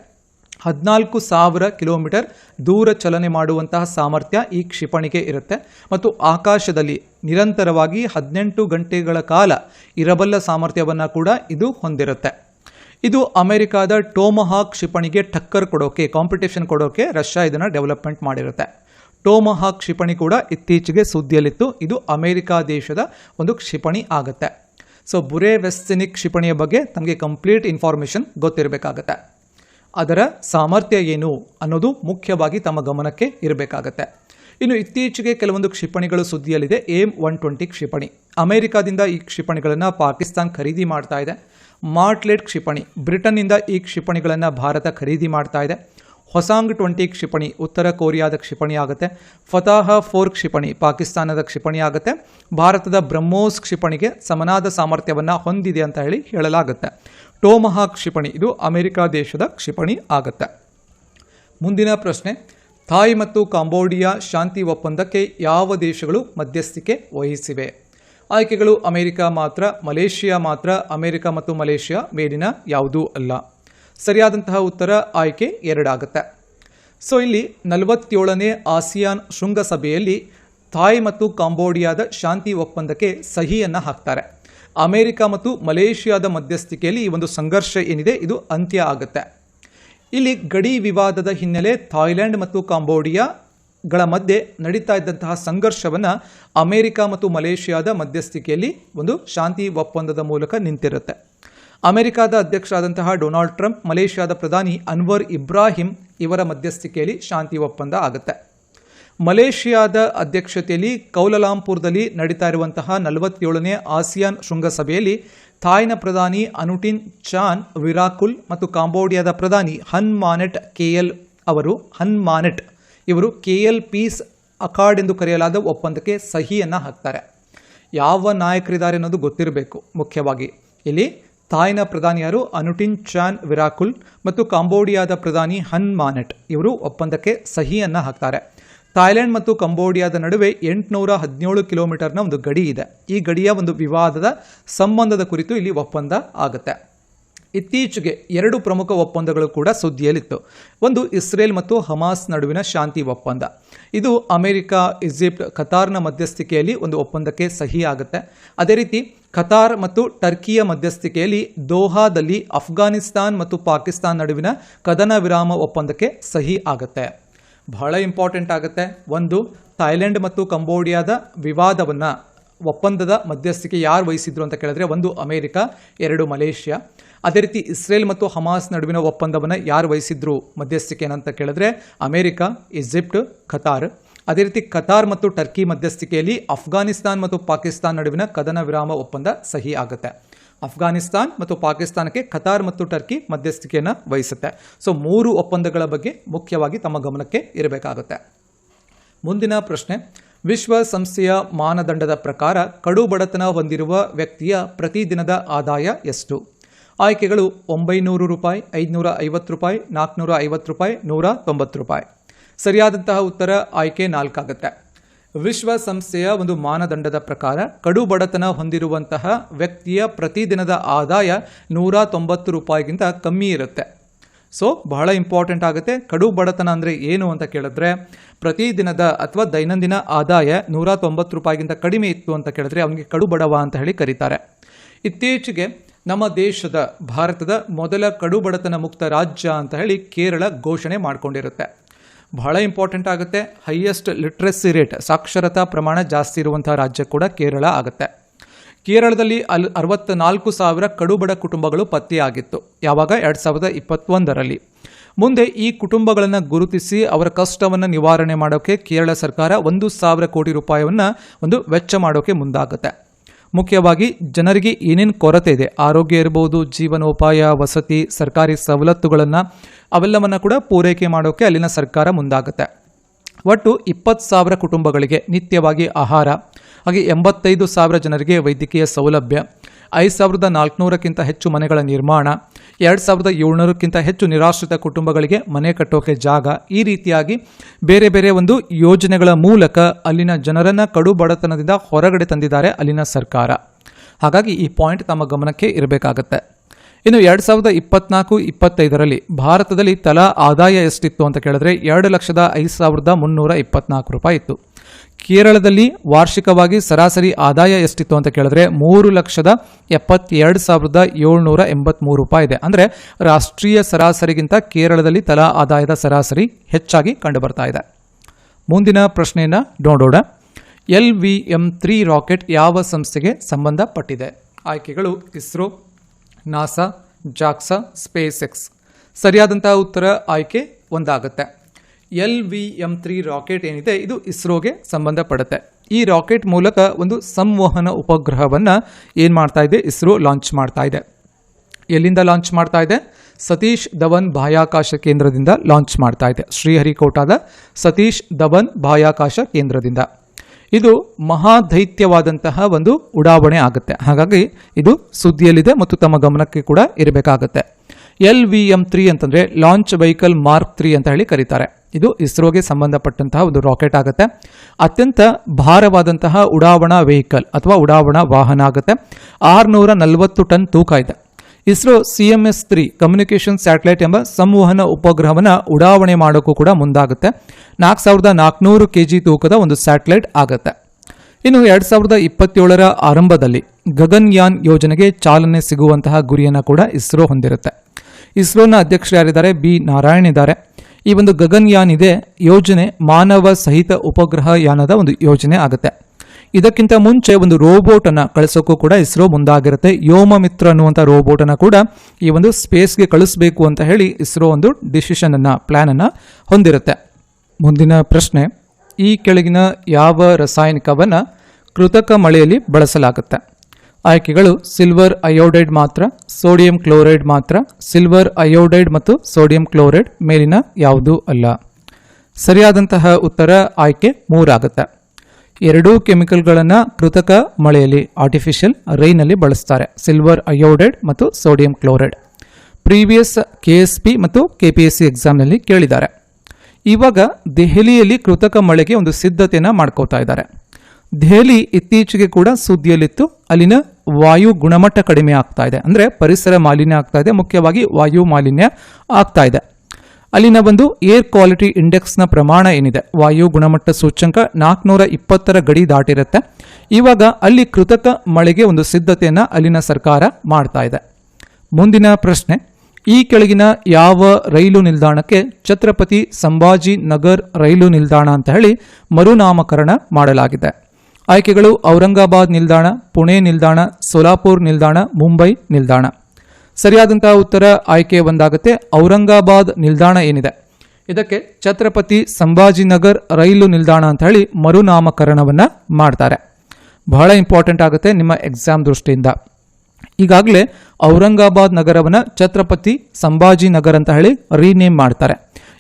ಹದಿನಾಲ್ಕು ಸಾವಿರ ಕಿಲೋಮೀಟರ್ ದೂರ ಚಲನೆ ಮಾಡುವಂತಹ ಸಾಮರ್ಥ್ಯ ಈ ಕ್ಷಿಪಣಿಗೆ ಇರುತ್ತೆ. ಮತ್ತು ಆಕಾಶದಲ್ಲಿ ನಿರಂತರವಾಗಿ ಹದಿನೆಂಟು ಗಂಟೆಗಳ ಕಾಲ ಇರಬಲ್ಲ ಸಾಮರ್ಥ್ಯವನ್ನು ಕೂಡ ಇದು ಹೊಂದಿರುತ್ತೆ. ಇದು ಅಮೆರಿಕಾದ ಟೋಮಹಾಕ್ ಕ್ಷಿಪಣಿಗೆ ಟಕ್ಕರ್ ಕೊಡೋಕೆ ಕಾಂಪಿಟೇಷನ್ ಕೊಡೋಕೆ ರಷ್ಯಾ ಇದನ್ನು ಡೆವಲಪ್ಮೆಂಟ್ ಮಾಡಿರುತ್ತೆ. ಟೋಮಹಾಕ್ ಕ್ಷಿಪಣಿ ಕೂಡ ಇತ್ತೀಚೆಗೆ ಸುದ್ದಿಯಲ್ಲಿತ್ತು. ಇದು ಅಮೆರಿಕಾ ದೇಶದ ಒಂದು ಕ್ಷಿಪಣಿ ಆಗುತ್ತೆ. ಸೊ ಬುರೆ ವೆಸ್ಟಿನಿಕ್ ಕ್ಷಿಪಣಿಯ ಬಗ್ಗೆ ತಮಗೆ ಕಂಪ್ಲೀಟ್ ಇನ್ಫಾರ್ಮೇಷನ್ ಗೊತ್ತಿರಬೇಕಾಗತ್ತೆ. ಅದರ ಸಾಮರ್ಥ್ಯ ಏನು ಅನ್ನೋದು ಮುಖ್ಯವಾಗಿ ತಮ್ಮ ಗಮನಕ್ಕೆ ಇರಬೇಕಾಗತ್ತೆ. ಇನ್ನು ಇತ್ತೀಚೆಗೆ ಕೆಲವೊಂದು ಕ್ಷಿಪಣಿಗಳು ಸುದ್ದಿಯಲ್ಲಿದೆ. ಏಮ್ ಒನ್ ಟ್ವೆಂಟಿ ಕ್ಷಿಪಣಿ. ಅಮೆರಿಕಾದಿಂದ ಈ ಕ್ಷಿಪಣಿಗಳನ್ನು ಪಾಕಿಸ್ತಾನ್ ಖರೀದಿ ಮಾಡ್ತಾ ಇದೆ. ಮಾರ್ಟ್ಲೆಟ್ ಕ್ಷಿಪಣಿ. ಬ್ರಿಟನ್ನಿಂದ ಈ ಕ್ಷಿಪಣಿಗಳನ್ನು ಭಾರತ ಖರೀದಿ ಮಾಡ್ತಾ ಇದೆ. ಹೊಸಾಂಗ್ ಟ್ವೆಂಟಿ ಕ್ಷಿಪಣಿ ಉತ್ತರ ಕೊರಿಯಾದ ಕ್ಷಿಪಣಿ ಆಗುತ್ತೆ. ಫತಾಹ ಫೋರ್ ಕ್ಷಿಪಣಿ ಪಾಕಿಸ್ತಾನದ ಕ್ಷಿಪಣಿ ಆಗುತ್ತೆ. ಭಾರತದ ಬ್ರಹ್ಮೋಸ್ ಕ್ಷಿಪಣಿಗೆ ಸಮನಾದ ಸಾಮರ್ಥ್ಯವನ್ನು ಹೊಂದಿದೆ ಅಂತ ಹೇಳಿ ಹೇಳಲಾಗುತ್ತೆ. ಟೋಮಹಾ ಕ್ಷಿಪಣಿ, ಇದು ಅಮೆರಿಕ ದೇಶದ ಕ್ಷಿಪಣಿ ಆಗುತ್ತೆ. ಮುಂದಿನ ಪ್ರಶ್ನೆ, ಥಾಯ್ ಮತ್ತು ಕಾಂಬೋಡಿಯಾ ಶಾಂತಿ ಒಪ್ಪಂದಕ್ಕೆ ಯಾವ ದೇಶಗಳು ಮಧ್ಯಸ್ಥಿಕೆ ವಹಿಸಿವೆ? ಆಯ್ಕೆಗಳು ಅಮೆರಿಕ ಮಾತ್ರ, ಮಲೇಷಿಯಾ ಮಾತ್ರ, ಅಮೆರಿಕ ಮತ್ತು ಮಲೇಷಿಯಾ ಮೇಲಿನ ಯಾವುದೂ ಅಲ್ಲ. ಸರಿಯಾದಂತಹ ಉತ್ತರ ಆಯ್ಕೆ ಎರಡಾಗುತ್ತೆ. ಸೊ ಇಲ್ಲಿ ನಲವತ್ತೇಳನೇ ಆಸಿಯಾನ್ ಶೃಂಗಸಭೆಯಲ್ಲಿ ಥಾಯ್ ಮತ್ತು ಕಾಂಬೋಡಿಯಾದ ಶಾಂತಿ ಒಪ್ಪಂದಕ್ಕೆ ಸಹಿಯನ್ನು ಹಾಕ್ತಾರೆ. ಅಮೆರಿಕ ಮತ್ತು ಮಲೇಷಿಯಾದ ಮಧ್ಯಸ್ಥಿಕೆಯಲ್ಲಿ ಈ ಒಂದು ಸಂಘರ್ಷ ಏನಿದೆ, ಇದು ಅಂತ್ಯ ಆಗುತ್ತೆ. ಇಲ್ಲಿ ಗಡಿ ವಿವಾದದ ಹಿನ್ನೆಲೆ ಥಾಯ್ಲೆಂಡ್ ಮತ್ತು ಕಾಂಬೋಡಿಯಾಗಳ ಮಧ್ಯೆ ನಡೀತಾ ಇದ್ದಂತಹ ಸಂಘರ್ಷವನ್ನು ಅಮೆರಿಕ ಮತ್ತು ಮಲೇಷಿಯಾದ ಮಧ್ಯಸ್ಥಿಕೆಯಲ್ಲಿ ಒಂದು ಶಾಂತಿ ಒಪ್ಪಂದದ ಮೂಲಕ ನಿಂತಿರುತ್ತೆ. ಅಮೆರಿಕದ ಅಧ್ಯಕ್ಷರಾದಂತಹ ಡೊನಾಲ್ಡ್ ಟ್ರಂಪ್, ಮಲೇಷಿಯಾದ ಪ್ರಧಾನಿ ಅನ್ವರ್ ಇಬ್ರಾಹಿಂ ಇವರ ಮಧ್ಯಸ್ಥಿಕೆಯಲ್ಲಿ ಶಾಂತಿ ಒಪ್ಪಂದ ಆಗುತ್ತೆ. ಮಲೇಷಿಯಾದ ಅಧ್ಯಕ್ಷತೆಯಲ್ಲಿ ಕೌಲಲಾಂಪುರದಲ್ಲಿ ನಡೀತಾ ಇರುವಂತಹ ನಲವತ್ತೇಳನೇ ಆಸಿಯಾನ್ ಶೃಂಗಸಭೆಯಲ್ಲಿ ಥಾಯ್ನ ಪ್ರಧಾನಿ ಅನುಟಿನ್ ಚಾನ್, ವಿರಾಕುಲ್ ಮತ್ತು ಕಾಂಬೋಡಿಯಾದ ಪ್ರಧಾನಿ ಹನ್ ಮಾನೆಟ್ ಕೆಎಲ್ ಅವರು ಹನ್ ಮಾನೆಟ್ ಇವರು ಕೆ ಎಲ್ ಪೀಸ್ ಅಕಾರ್ಡ್ ಎಂದು ಕರೆಯಲಾದ ಒಪ್ಪಂದಕ್ಕೆ ಸಹಿಯನ್ನು ಹಾಕ್ತಾರೆ. ಯಾವ ನಾಯಕರಿದ್ದಾರೆ ಅನ್ನೋದು ಗೊತ್ತಿರಬೇಕು ಮುಖ್ಯವಾಗಿ. ಇಲ್ಲಿ ಥಾಯ್ನ ಪ್ರಧಾನಿಯಾರು ಅನುಟಿನ್ ಚಾನ್ ವಿರಾಕುಲ್ ಮತ್ತು ಕಾಂಬೋಡಿಯಾದ ಪ್ರಧಾನಿ ಹನ್ ಮಾನೆಟ್ ಇವರು ಒಪ್ಪಂದಕ್ಕೆ ಸಹಿಯನ್ನು ಹಾಕ್ತಾರೆ. ಥಾಯ್ಲೆಂಡ್ ಮತ್ತು ಕಂಬೋಡಿಯಾದ ನಡುವೆ ಎಂಟುನೂರ ಹದಿನೇಳು ಕಿಲೋಮೀಟರ್ನ ಒಂದು ಗಡಿ ಇದೆ. ಈ ಗಡಿಯ ಒಂದು ವಿವಾದದ ಸಂಬಂಧದ ಕುರಿತು ಇಲ್ಲಿ ಒಪ್ಪಂದ ಆಗುತ್ತೆ. ಇತ್ತೀಚೆಗೆ ಎರಡು ಪ್ರಮುಖ ಒಪ್ಪಂದಗಳು ಕೂಡ ಸುದ್ದಿಯಲ್ಲಿತ್ತು. ಒಂದು ಇಸ್ರೇಲ್ ಮತ್ತು ಹಮಾಸ್ ನಡುವಿನ ಶಾಂತಿ ಒಪ್ಪಂದ. ಇದು ಅಮೆರಿಕ, ಈಜಿಪ್ಟ್, ಕತಾರ್ನ ಮಧ್ಯಸ್ಥಿಕೆಯಲ್ಲಿ ಒಂದು ಒಪ್ಪಂದಕ್ಕೆ ಸಹಿ ಆಗುತ್ತೆ. ಅದೇ ರೀತಿ ಕತಾರ್ ಮತ್ತು ಟರ್ಕಿಯ ಮಧ್ಯಸ್ಥಿಕೆಯಲ್ಲಿ ದೋಹಾದಲ್ಲಿ ಅಫ್ಘಾನಿಸ್ತಾನ್ ಮತ್ತು ಪಾಕಿಸ್ತಾನ್ ನಡುವಿನ ಕದನ ವಿರಾಮ ಒಪ್ಪಂದಕ್ಕೆ ಸಹಿ ಆಗುತ್ತೆ. ಬಹಳ ಇಂಪಾರ್ಟೆಂಟ್ ಆಗುತ್ತೆ. ಒಂದು ಥೈಲ್ಯಾಂಡ್ ಮತ್ತು ಕಂಬೋಡಿಯಾದ ವಿವಾದವನ್ನು ಒಪ್ಪಂದದ ಮಧ್ಯಸ್ಥಿಕೆ ಯಾರು ವಹಿಸಿದ್ರು ಅಂತ ಕೇಳಿದ್ರೆ ಒಂದು ಅಮೆರಿಕ, ಎರಡು ಮಲೇಷ್ಯಾ. ಅದೇ ರೀತಿ ಇಸ್ರೇಲ್ ಮತ್ತು ಹಮಾಸ್ ನಡುವಿನ ಒಪ್ಪಂದವನ್ನು ಯಾರು ವಹಿಸಿದ್ರು ಮಧ್ಯಸ್ಥಿಕೆ ಏನಂತ ಕೇಳಿದ್ರೆ ಅಮೆರಿಕ, ಈಜಿಪ್ಟ್, ಖತಾರ್. ಅದೇ ರೀತಿ ಕತಾರ್ ಮತ್ತು ಟರ್ಕಿ ಮಧ್ಯಸ್ಥಿಕೆಯಲ್ಲಿ ಅಫ್ಘಾನಿಸ್ತಾನ್ ಮತ್ತು ಪಾಕಿಸ್ತಾನ್ ನಡುವಿನ ಕದನ ವಿರಾಮ ಒಪ್ಪಂದ ಸಹಿ ಆಗುತ್ತೆ. ಅಫ್ಘಾನಿಸ್ತಾನ್ ಮತ್ತು ಪಾಕಿಸ್ತಾನಕ್ಕೆ ಖತಾರ್ ಮತ್ತು ಟರ್ಕಿ ಮಧ್ಯಸ್ಥಿಕೆಯನ್ನು ವಹಿಸುತ್ತೆ. ಸೊ ಮೂರು ಒಪ್ಪಂದಗಳ ಬಗ್ಗೆ ಮುಖ್ಯವಾಗಿ ತಮ್ಮ ಗಮನಕ್ಕೆ ಇರಬೇಕಾಗುತ್ತೆ. ಮುಂದಿನ ಪ್ರಶ್ನೆ ವಿಶ್ವಸಂಸ್ಥೆಯ ಮಾನದಂಡದ ಪ್ರಕಾರ ಕಡು ಬಡತನ ಹೊಂದಿರುವ ವ್ಯಕ್ತಿಯ ಪ್ರತಿದಿನದ ಆದಾಯ ಎಷ್ಟು? ಆಯ್ಕೆಗಳು ಒಂಬೈನೂರು ರೂಪಾಯಿ, ಐದುನೂರ ಐವತ್ತು ರೂಪಾಯಿ ನಾಲ್ಕುನೂರ ಐವತ್ತು ರೂಪಾಯಿ, ನೂರ ತೊಂಬತ್ತು ರೂಪಾಯಿ. ಸರಿಯಾದಂತಹ ಉತ್ತರ ಆಯ್ಕೆ ನಾಲ್ಕಾಗುತ್ತೆ. ವಿಶ್ವಸಂಸ್ಥೆಯ ಒಂದು ಮಾನದಂಡದ ಪ್ರಕಾರ ಕಡು ಬಡತನ ಹೊಂದಿರುವಂತಹ ವ್ಯಕ್ತಿಯ ಪ್ರತಿದಿನದ ಆದಾಯ ನೂರ ತೊಂಬತ್ತು ರೂಪಾಯಿಗಿಂತ ಕಮ್ಮಿ ಇರುತ್ತೆ. ಸೊ ಬಹಳ ಇಂಪಾರ್ಟೆಂಟ್ ಆಗುತ್ತೆ. ಕಡು ಬಡತನ ಅಂದರೆ ಏನು ಅಂತ ಕೇಳಿದ್ರೆ ಪ್ರತಿದಿನದ ಅಥವಾ ದೈನಂದಿನ ಆದಾಯ ನೂರ ತೊಂಬತ್ತು ರೂಪಾಯಿಗಿಂತ ಕಡಿಮೆ ಇತ್ತು ಅಂತ ಕೇಳಿದ್ರೆ ಅವನಿಗೆ ಕಡು ಬಡವ ಅಂತ ಹೇಳಿ ಕರೀತಾರೆ. ಇತ್ತೀಚೆಗೆ ನಮ್ಮ ದೇಶದ, ಭಾರತದ ಮೊದಲ ಕಡು ಬಡತನ ಮುಕ್ತ ರಾಜ್ಯ ಅಂತ ಹೇಳಿ ಕೇರಳ ಘೋಷಣೆ ಮಾಡಿಕೊಂಡಿರುತ್ತೆ. ಬಹಳ ಇಂಪಾರ್ಟೆಂಟ್ ಆಗುತ್ತೆ. ಹೈಯೆಸ್ಟ್ ಲಿಟ್ರಸಿ ರೇಟ್ ಸಾಕ್ಷರತಾ ಪ್ರಮಾಣ ಜಾಸ್ತಿ ಇರುವಂಥ ರಾಜ್ಯ ಕೂಡ ಕೇರಳ ಆಗುತ್ತೆ. ಕೇರಳದಲ್ಲಿ ಅಲ್ ಅರವತ್ತ ನಾಲ್ಕು ಸಾವಿರ ಕಡುಬಡ ಕುಟುಂಬಗಳು ಪತ್ತೆಯಾಗಿತ್ತು. ಯಾವಾಗ? ಎರಡು ಸಾವಿರದ ಇಪ್ಪತ್ತೊಂದರಲ್ಲಿ. ಮುಂದೆ ಈ ಕುಟುಂಬಗಳನ್ನು ಗುರುತಿಸಿ ಅವರ ಕಷ್ಟವನ್ನು ನಿವಾರಣೆ ಮಾಡೋಕ್ಕೆ ಕೇರಳ ಸರ್ಕಾರ ಒಂದು ಸಾವಿರ ಕೋಟಿ ರೂಪಾಯಿಯನ್ನು ಒಂದು ವೆಚ್ಚ ಮಾಡೋಕ್ಕೆ ಮುಂದಾಗುತ್ತೆ. ಮುಖ್ಯವಾಗಿ ಜನರಿಗೆ ಏನೇನು ಕೊರತೆ ಇದೆ, ಆರೋಗ್ಯ ಇರ್ಬೋದು, ಜೀವನೋಪಾಯ, ವಸತಿ, ಸರ್ಕಾರಿ ಸವಲತ್ತುಗಳನ್ನು ಅವೆಲ್ಲವನ್ನು ಕೂಡ ಪೂರೈಕೆ ಮಾಡೋಕ್ಕೆ ಅಲ್ಲಿನ ಸರ್ಕಾರ ಮುಂದಾಗುತ್ತೆ. ಒಟ್ಟು ಇಪ್ಪತ್ತು ಸಾವಿರ ಕುಟುಂಬಗಳಿಗೆ ನಿತ್ಯವಾಗಿ ಆಹಾರ, ಹಾಗೆ ಎಂಬತ್ತೈದು ಸಾವಿರ ಜನರಿಗೆ ವೈದ್ಯಕೀಯ ಸೌಲಭ್ಯ ಐದು ಸಾವಿರದ ನಾಲ್ಕುನೂರಕ್ಕಿಂತ ಹೆಚ್ಚು ಮನೆಗಳ ನಿರ್ಮಾಣ, ಎರಡು ಸಾವಿರದ ಏಳ್ನೂರಕ್ಕಿಂತ ಹೆಚ್ಚು ನಿರಾಶ್ರಿತ ಕುಟುಂಬಗಳಿಗೆ ಮನೆ ಕಟ್ಟೋಕೆ ಜಾಗ, ಈ ರೀತಿಯಾಗಿ ಬೇರೆ ಬೇರೆ ಒಂದು ಯೋಜನೆಗಳ ಮೂಲಕ ಅಲ್ಲಿನ ಜನರನ್ನು ಕಡು ಬಡತನದಿಂದ ಹೊರಗಡೆ ತಂದಿದ್ದಾರೆ ಅಲ್ಲಿನ ಸರ್ಕಾರ. ಹಾಗಾಗಿ ಈ ಪಾಯಿಂಟ್ ತಮ್ಮ ಗಮನಕ್ಕೆ ಇರಬೇಕಾಗತ್ತೆ. ಇನ್ನು ಎರಡು ಸಾವಿರದ ಇಪ್ಪತ್ನಾಲ್ಕು, ಇಪ್ಪತ್ತೈದರಲ್ಲಿ ಭಾರತದಲ್ಲಿ ತಲಾ ಆದಾಯ ಎಷ್ಟಿತ್ತು ಅಂತ ಕೇಳಿದ್ರೆ ಎರಡು ಲಕ್ಷದ ಐದು ಸಾವಿರದ ಮುನ್ನೂರ ಇಪ್ಪತ್ನಾಲ್ಕು ರೂಪಾಯಿ ಇತ್ತು. ಕೇರಳದಲ್ಲಿ ವಾರ್ಷಿಕವಾಗಿ ಸರಾಸರಿ ಆದಾಯ ಎಷ್ಟಿತ್ತು ಅಂತ ಕೇಳಿದ್ರೆ ಮೂರು ಲಕ್ಷದ ಎಪ್ಪತ್ತೆರಡು ಸಾವಿರದ ಏಳ್ನೂರ ಎಂಬತ್ಮೂರು ರೂಪಾಯಿ ಇದೆ. ಅಂದರೆ ರಾಷ್ಟ್ರೀಯ ಸರಾಸರಿಗಿಂತ ಕೇರಳದಲ್ಲಿ ತಲಾ ಆದಾಯದ ಸರಾಸರಿ ಹೆಚ್ಚಾಗಿ ಕಂಡುಬರ್ತಾ ಇದೆ. ಮುಂದಿನ ಪ್ರಶ್ನೆಯನ್ನು ನೋಡೋಣ. L V M three rocket ಯಾವ ಸಂಸ್ಥೆಗೆ ಸಂಬಂಧಪಟ್ಟಿದೆ? ಆಯ್ಕೆಗಳು ISRO, NASA, JAXA, Space X. ಸರಿಯಾದಂತಹ ಉತ್ತರ ಆಯ್ಕೆ ಒಂದಾಗುತ್ತೆ. L V M three rocket ಏನಿದೆ, ಇದು ಇಸ್ರೋಗೆ ಸಂಬಂಧಪಡುತ್ತೆ. ಈ ರಾಕೆಟ್ ಮೂಲಕ ಒಂದು ಸಂವಹನ ಉಪಗ್ರಹವನ್ನು ಏನು ಮಾಡ್ತಾ ಇದೆ, ಇಸ್ರೋ ಲಾಂಚ್ ಮಾಡ್ತಾ ಇದೆ. ಎಲ್ಲಿಂದ ಲಾಂಚ್ ಮಾಡ್ತಾ ಇದೆ? ಸತೀಶ್ ಧವನ್ ಬಾಹ್ಯಾಕಾಶ ಕೇಂದ್ರದಿಂದ ಲಾಂಚ್ ಮಾಡ್ತಾ ಇದೆ. ಶ್ರೀಹರಿಕೋಟಾದ ಸತೀಶ್ ಧವನ್ ಬಾಹ್ಯಾಕಾಶ ಕೇಂದ್ರದಿಂದ. ಇದು ಮಹಾದೈತ್ಯವಾದಂತಹ ಒಂದು ಉಡಾವಣೆ ಆಗುತ್ತೆ. ಹಾಗಾಗಿ ಇದು ಸುದ್ದಿಯಲ್ಲಿದೆ ಮತ್ತು ತಮ್ಮ ಗಮನಕ್ಕೆ ಕೂಡ ಇರಬೇಕಾಗುತ್ತೆ. ಎಲ್ ವಿ ಎಂ ತ್ರೀ ಅಂತಂದ್ರೆ ಲಾಂಚ್ ವೆಹಿಕಲ್ ಮಾರ್ಕ್ ತ್ರೀ ಅಂತ ಹೇಳಿ ಕರೀತಾರೆ. ಇದು ಇಸ್ರೋಗೆ ಸಂಬಂಧಪಟ್ಟಂತಹ ಒಂದು ರಾಕೆಟ್ ಆಗುತ್ತೆ. ಅತ್ಯಂತ ಭಾರವಾದಂತಹ ಉಡಾವಣಾ ವೆಹಿಕಲ್ ಅಥವಾ ಉಡಾವಣಾ ವಾಹನ ಆಗುತ್ತೆ. ಆರುನೂರ ನಲವತ್ತು ಟನ್ ತೂಕ ಇದೆ. ISRO C M S three communication satellite ಎಂಬ ಸಂವಹನ ಉಪಗ್ರಹವನ್ನು ಉಡಾವಣೆ ಮಾಡೋಕ್ಕೂ ಕೂಡ ಮುಂದಾಗುತ್ತೆ. ನಾಲ್ಕು ಸಾವಿರದ ನಾಲ್ಕುನೂರು ಕೆ ಜಿ ತೂಕದ ಒಂದು ಸ್ಯಾಟಲೈಟ್ ಆಗುತ್ತೆ. ಇನ್ನು ಎರಡು ಸಾವಿರದ ಇಪ್ಪತ್ತೇಳರ ಆರಂಭದಲ್ಲಿ ಗಗನ್ಯಾನ್ ಯೋಜನೆಗೆ ಚಾಲನೆ ಸಿಗುವಂತಹ ಗುರಿಯನ್ನು ಕೂಡ ಇಸ್ರೋ ಹೊಂದಿರುತ್ತೆ. ಇಸ್ರೋನ ಅಧ್ಯಕ್ಷರು ಯಾರಿದ್ದಾರೆ ಬಿ ನಾರಾಯಣ್ ಇದ್ದಾರೆ. ಈ ಒಂದು ಗಗನ್ಯಾನ್ ಇದೆ, ಯೋಜನೆ ಮಾನವ ಸಹಿತ ಉಪಗ್ರಹ ಯಾನದ ಒಂದು ಯೋಜನೆ ಆಗುತ್ತೆ. ಇದಕ್ಕಿಂತ ಮುಂಚೆ ಒಂದು ರೋಬೋಟ್ ಅನ್ನ ಕಳಿಸೋಕ್ಕೂ ಕೂಡ ಇಸ್ರೋ ಮುಂದಾಗಿರುತ್ತೆ. ಯೋಮ ಮಿತ್ರ ಅನ್ನುವಂಥ ರೋಬೋಟ್ ಅನ್ನ ಕೂಡ ಈ ಒಂದು ಸ್ಪೇಸ್ಗೆ ಕಳಿಸಬೇಕು ಅಂತ ಹೇಳಿ ಇಸ್ರೋ ಒಂದು ಡಿಸಿಷನ್ ಅನ್ನ ಪ್ಲಾನ್ ಅನ್ನ ಹೊಂದಿರುತ್ತೆ. ಮುಂದಿನ ಪ್ರಶ್ನೆ, ಈ ಕೆಳಗಿನ ಯಾವ ರಾಸಾಯನಿಕವನ್ನ ಕೃತಕ ಮಳೆಯಲ್ಲಿ ಬಳಸಲಾಗುತ್ತೆ? ಆಯ್ಕೆಗಳು ಸಿಲ್ವರ್ ಅಯೋಡೈಡ್ ಮಾತ್ರ, ಸೋಡಿಯಂ ಕ್ಲೋರೈಡ್ ಮಾತ್ರ, ಸಿಲ್ವರ್ ಅಯೋಡೈಡ್ ಮತ್ತು ಸೋಡಿಯಂ ಕ್ಲೋರೈಡ್ ಮೇಲಿನ ಯಾವುದೂ ಅಲ್ಲ. ಸರಿಯಾದಂತಹ ಉತ್ತರ ಆಯ್ಕೆ ಮೂರಾಗುತ್ತೆ. ಎರಡೂ ಕೆಮಿಕಲ್ಗಳನ್ನು ಕೃತಕ ಮಳೆಯಲ್ಲಿ ಆರ್ಟಿಫಿಷಿಯಲ್ ರೈನಲ್ಲಿ ಬಳಸ್ತಾರೆ, ಸಿಲ್ವರ್ ಅಯೋಡೈಡ್ ಮತ್ತು sodium chloride. Previous K S P ಮತ್ತು ಕೆ ಪಿ ಎಸ್ ಸಿ ಎಕ್ಸಾಮ್ನಲ್ಲಿ ಕೇಳಿದ್ದಾರೆ. ಇವಾಗ ದೆಹಲಿಯಲ್ಲಿ ಕೃತಕ ಮಳೆಗೆ ಒಂದು ಸಿದ್ಧತೆಯನ್ನು ಮಾಡ್ಕೋತಾ ಇದ್ದಾರೆ. ದೆಹಲಿ ಇತ್ತೀಚೆಗೆ ಕೂಡ ಸುದ್ದಿಯಲ್ಲಿತ್ತು, ಅಲ್ಲಿನ ವಾಯು ಗುಣಮಟ್ಟ ಕಡಿಮೆ ಆಗ್ತಾ ಇದೆ. ಅಂದರೆ ಪರಿಸರ ಮಾಲಿನ್ಯ ಆಗ್ತಾ ಇದೆ. ಮುಖ್ಯವಾಗಿ ವಾಯು ಮಾಲಿನ್ಯ ಆಗ್ತಾ ಇದೆ. ಅಲ್ಲಿನ ಒಂದು ಏರ್ ಕ್ವಾಲಿಟಿ ಇಂಡೆಕ್ಸ್ನ ಪ್ರಮಾಣ ಏನಿದೆ? ವಾಯು ಗುಣಮಟ್ಟ ಸೂಚ್ಯಂಕ ನಾಲ್ಕುನೂರ ಇಪ್ಪತ್ತರ ಗಡಿ ದಾಟಿರುತ್ತೆ. ಇವಾಗ ಅಲ್ಲಿ ಕೃತಕ ಮಳೆಗೆ ಒಂದು ಸಿದ್ಧತೆಯನ್ನು ಅಲ್ಲಿನ ಸರ್ಕಾರ ಮಾಡ್ತಾ ಇದೆ. ಮುಂದಿನ ಪ್ರಶ್ನೆ, ಈ ಕೆಳಗಿನ ಯಾವ ರೈಲು ನಿಲ್ದಾಣಕ್ಕೆ ಛತ್ರಪತಿ ಸಂಭಾಜಿ ನಗರ್ ರೈಲು ನಿಲ್ದಾಣ ಅಂತ ಹೇಳಿ ಮರುನಾಮಕರಣ ಮಾಡಲಾಗಿದೆ. ಆಯ್ಕೆಗಳು ಔರಂಗಾಬಾದ್ ನಿಲ್ದಾಣ, ಪುಣೆ ನಿಲ್ದಾಣ, ಸೋಲಾಪುರ್ ನಿಲ್ದಾಣ, ಮುಂಬೈ ನಿಲ್ದಾಣ. ಸರಿಯಾದಂತಹ ಉತ್ತರ ಆಯ್ಕೆ ಒಂದಾಗುತ್ತೆ ಔರಂಗಾಬಾದ್ ನಿಲ್ದಾಣ ಏನಿದೆ? ಇದಕ್ಕೆ ಛತ್ರಪತಿ ಸಂಭಾಜಿನಗರ್ ರೈಲು ನಿಲ್ದಾಣ ಅಂತ ಹೇಳಿ ಮರುನಾಮಕರಣವನ್ನು ಮಾಡ್ತಾರೆ. ಬಹಳ ಇಂಪಾರ್ಟೆಂಟ್ ಆಗುತ್ತೆ ನಿಮ್ಮ ಎಕ್ಸಾಮ್ ದೃಷ್ಟಿಯಿಂದ. ಈಗಾಗಲೇ ಔರಂಗಾಬಾದ್ ನಗರವನ್ನು ಛತ್ರಪತಿ ಸಂಭಾಜಿ ನಗರ್ ಅಂತ ಹೇಳಿ ರೀನೇಮ್ ಮಾಡ್ತಾರೆ.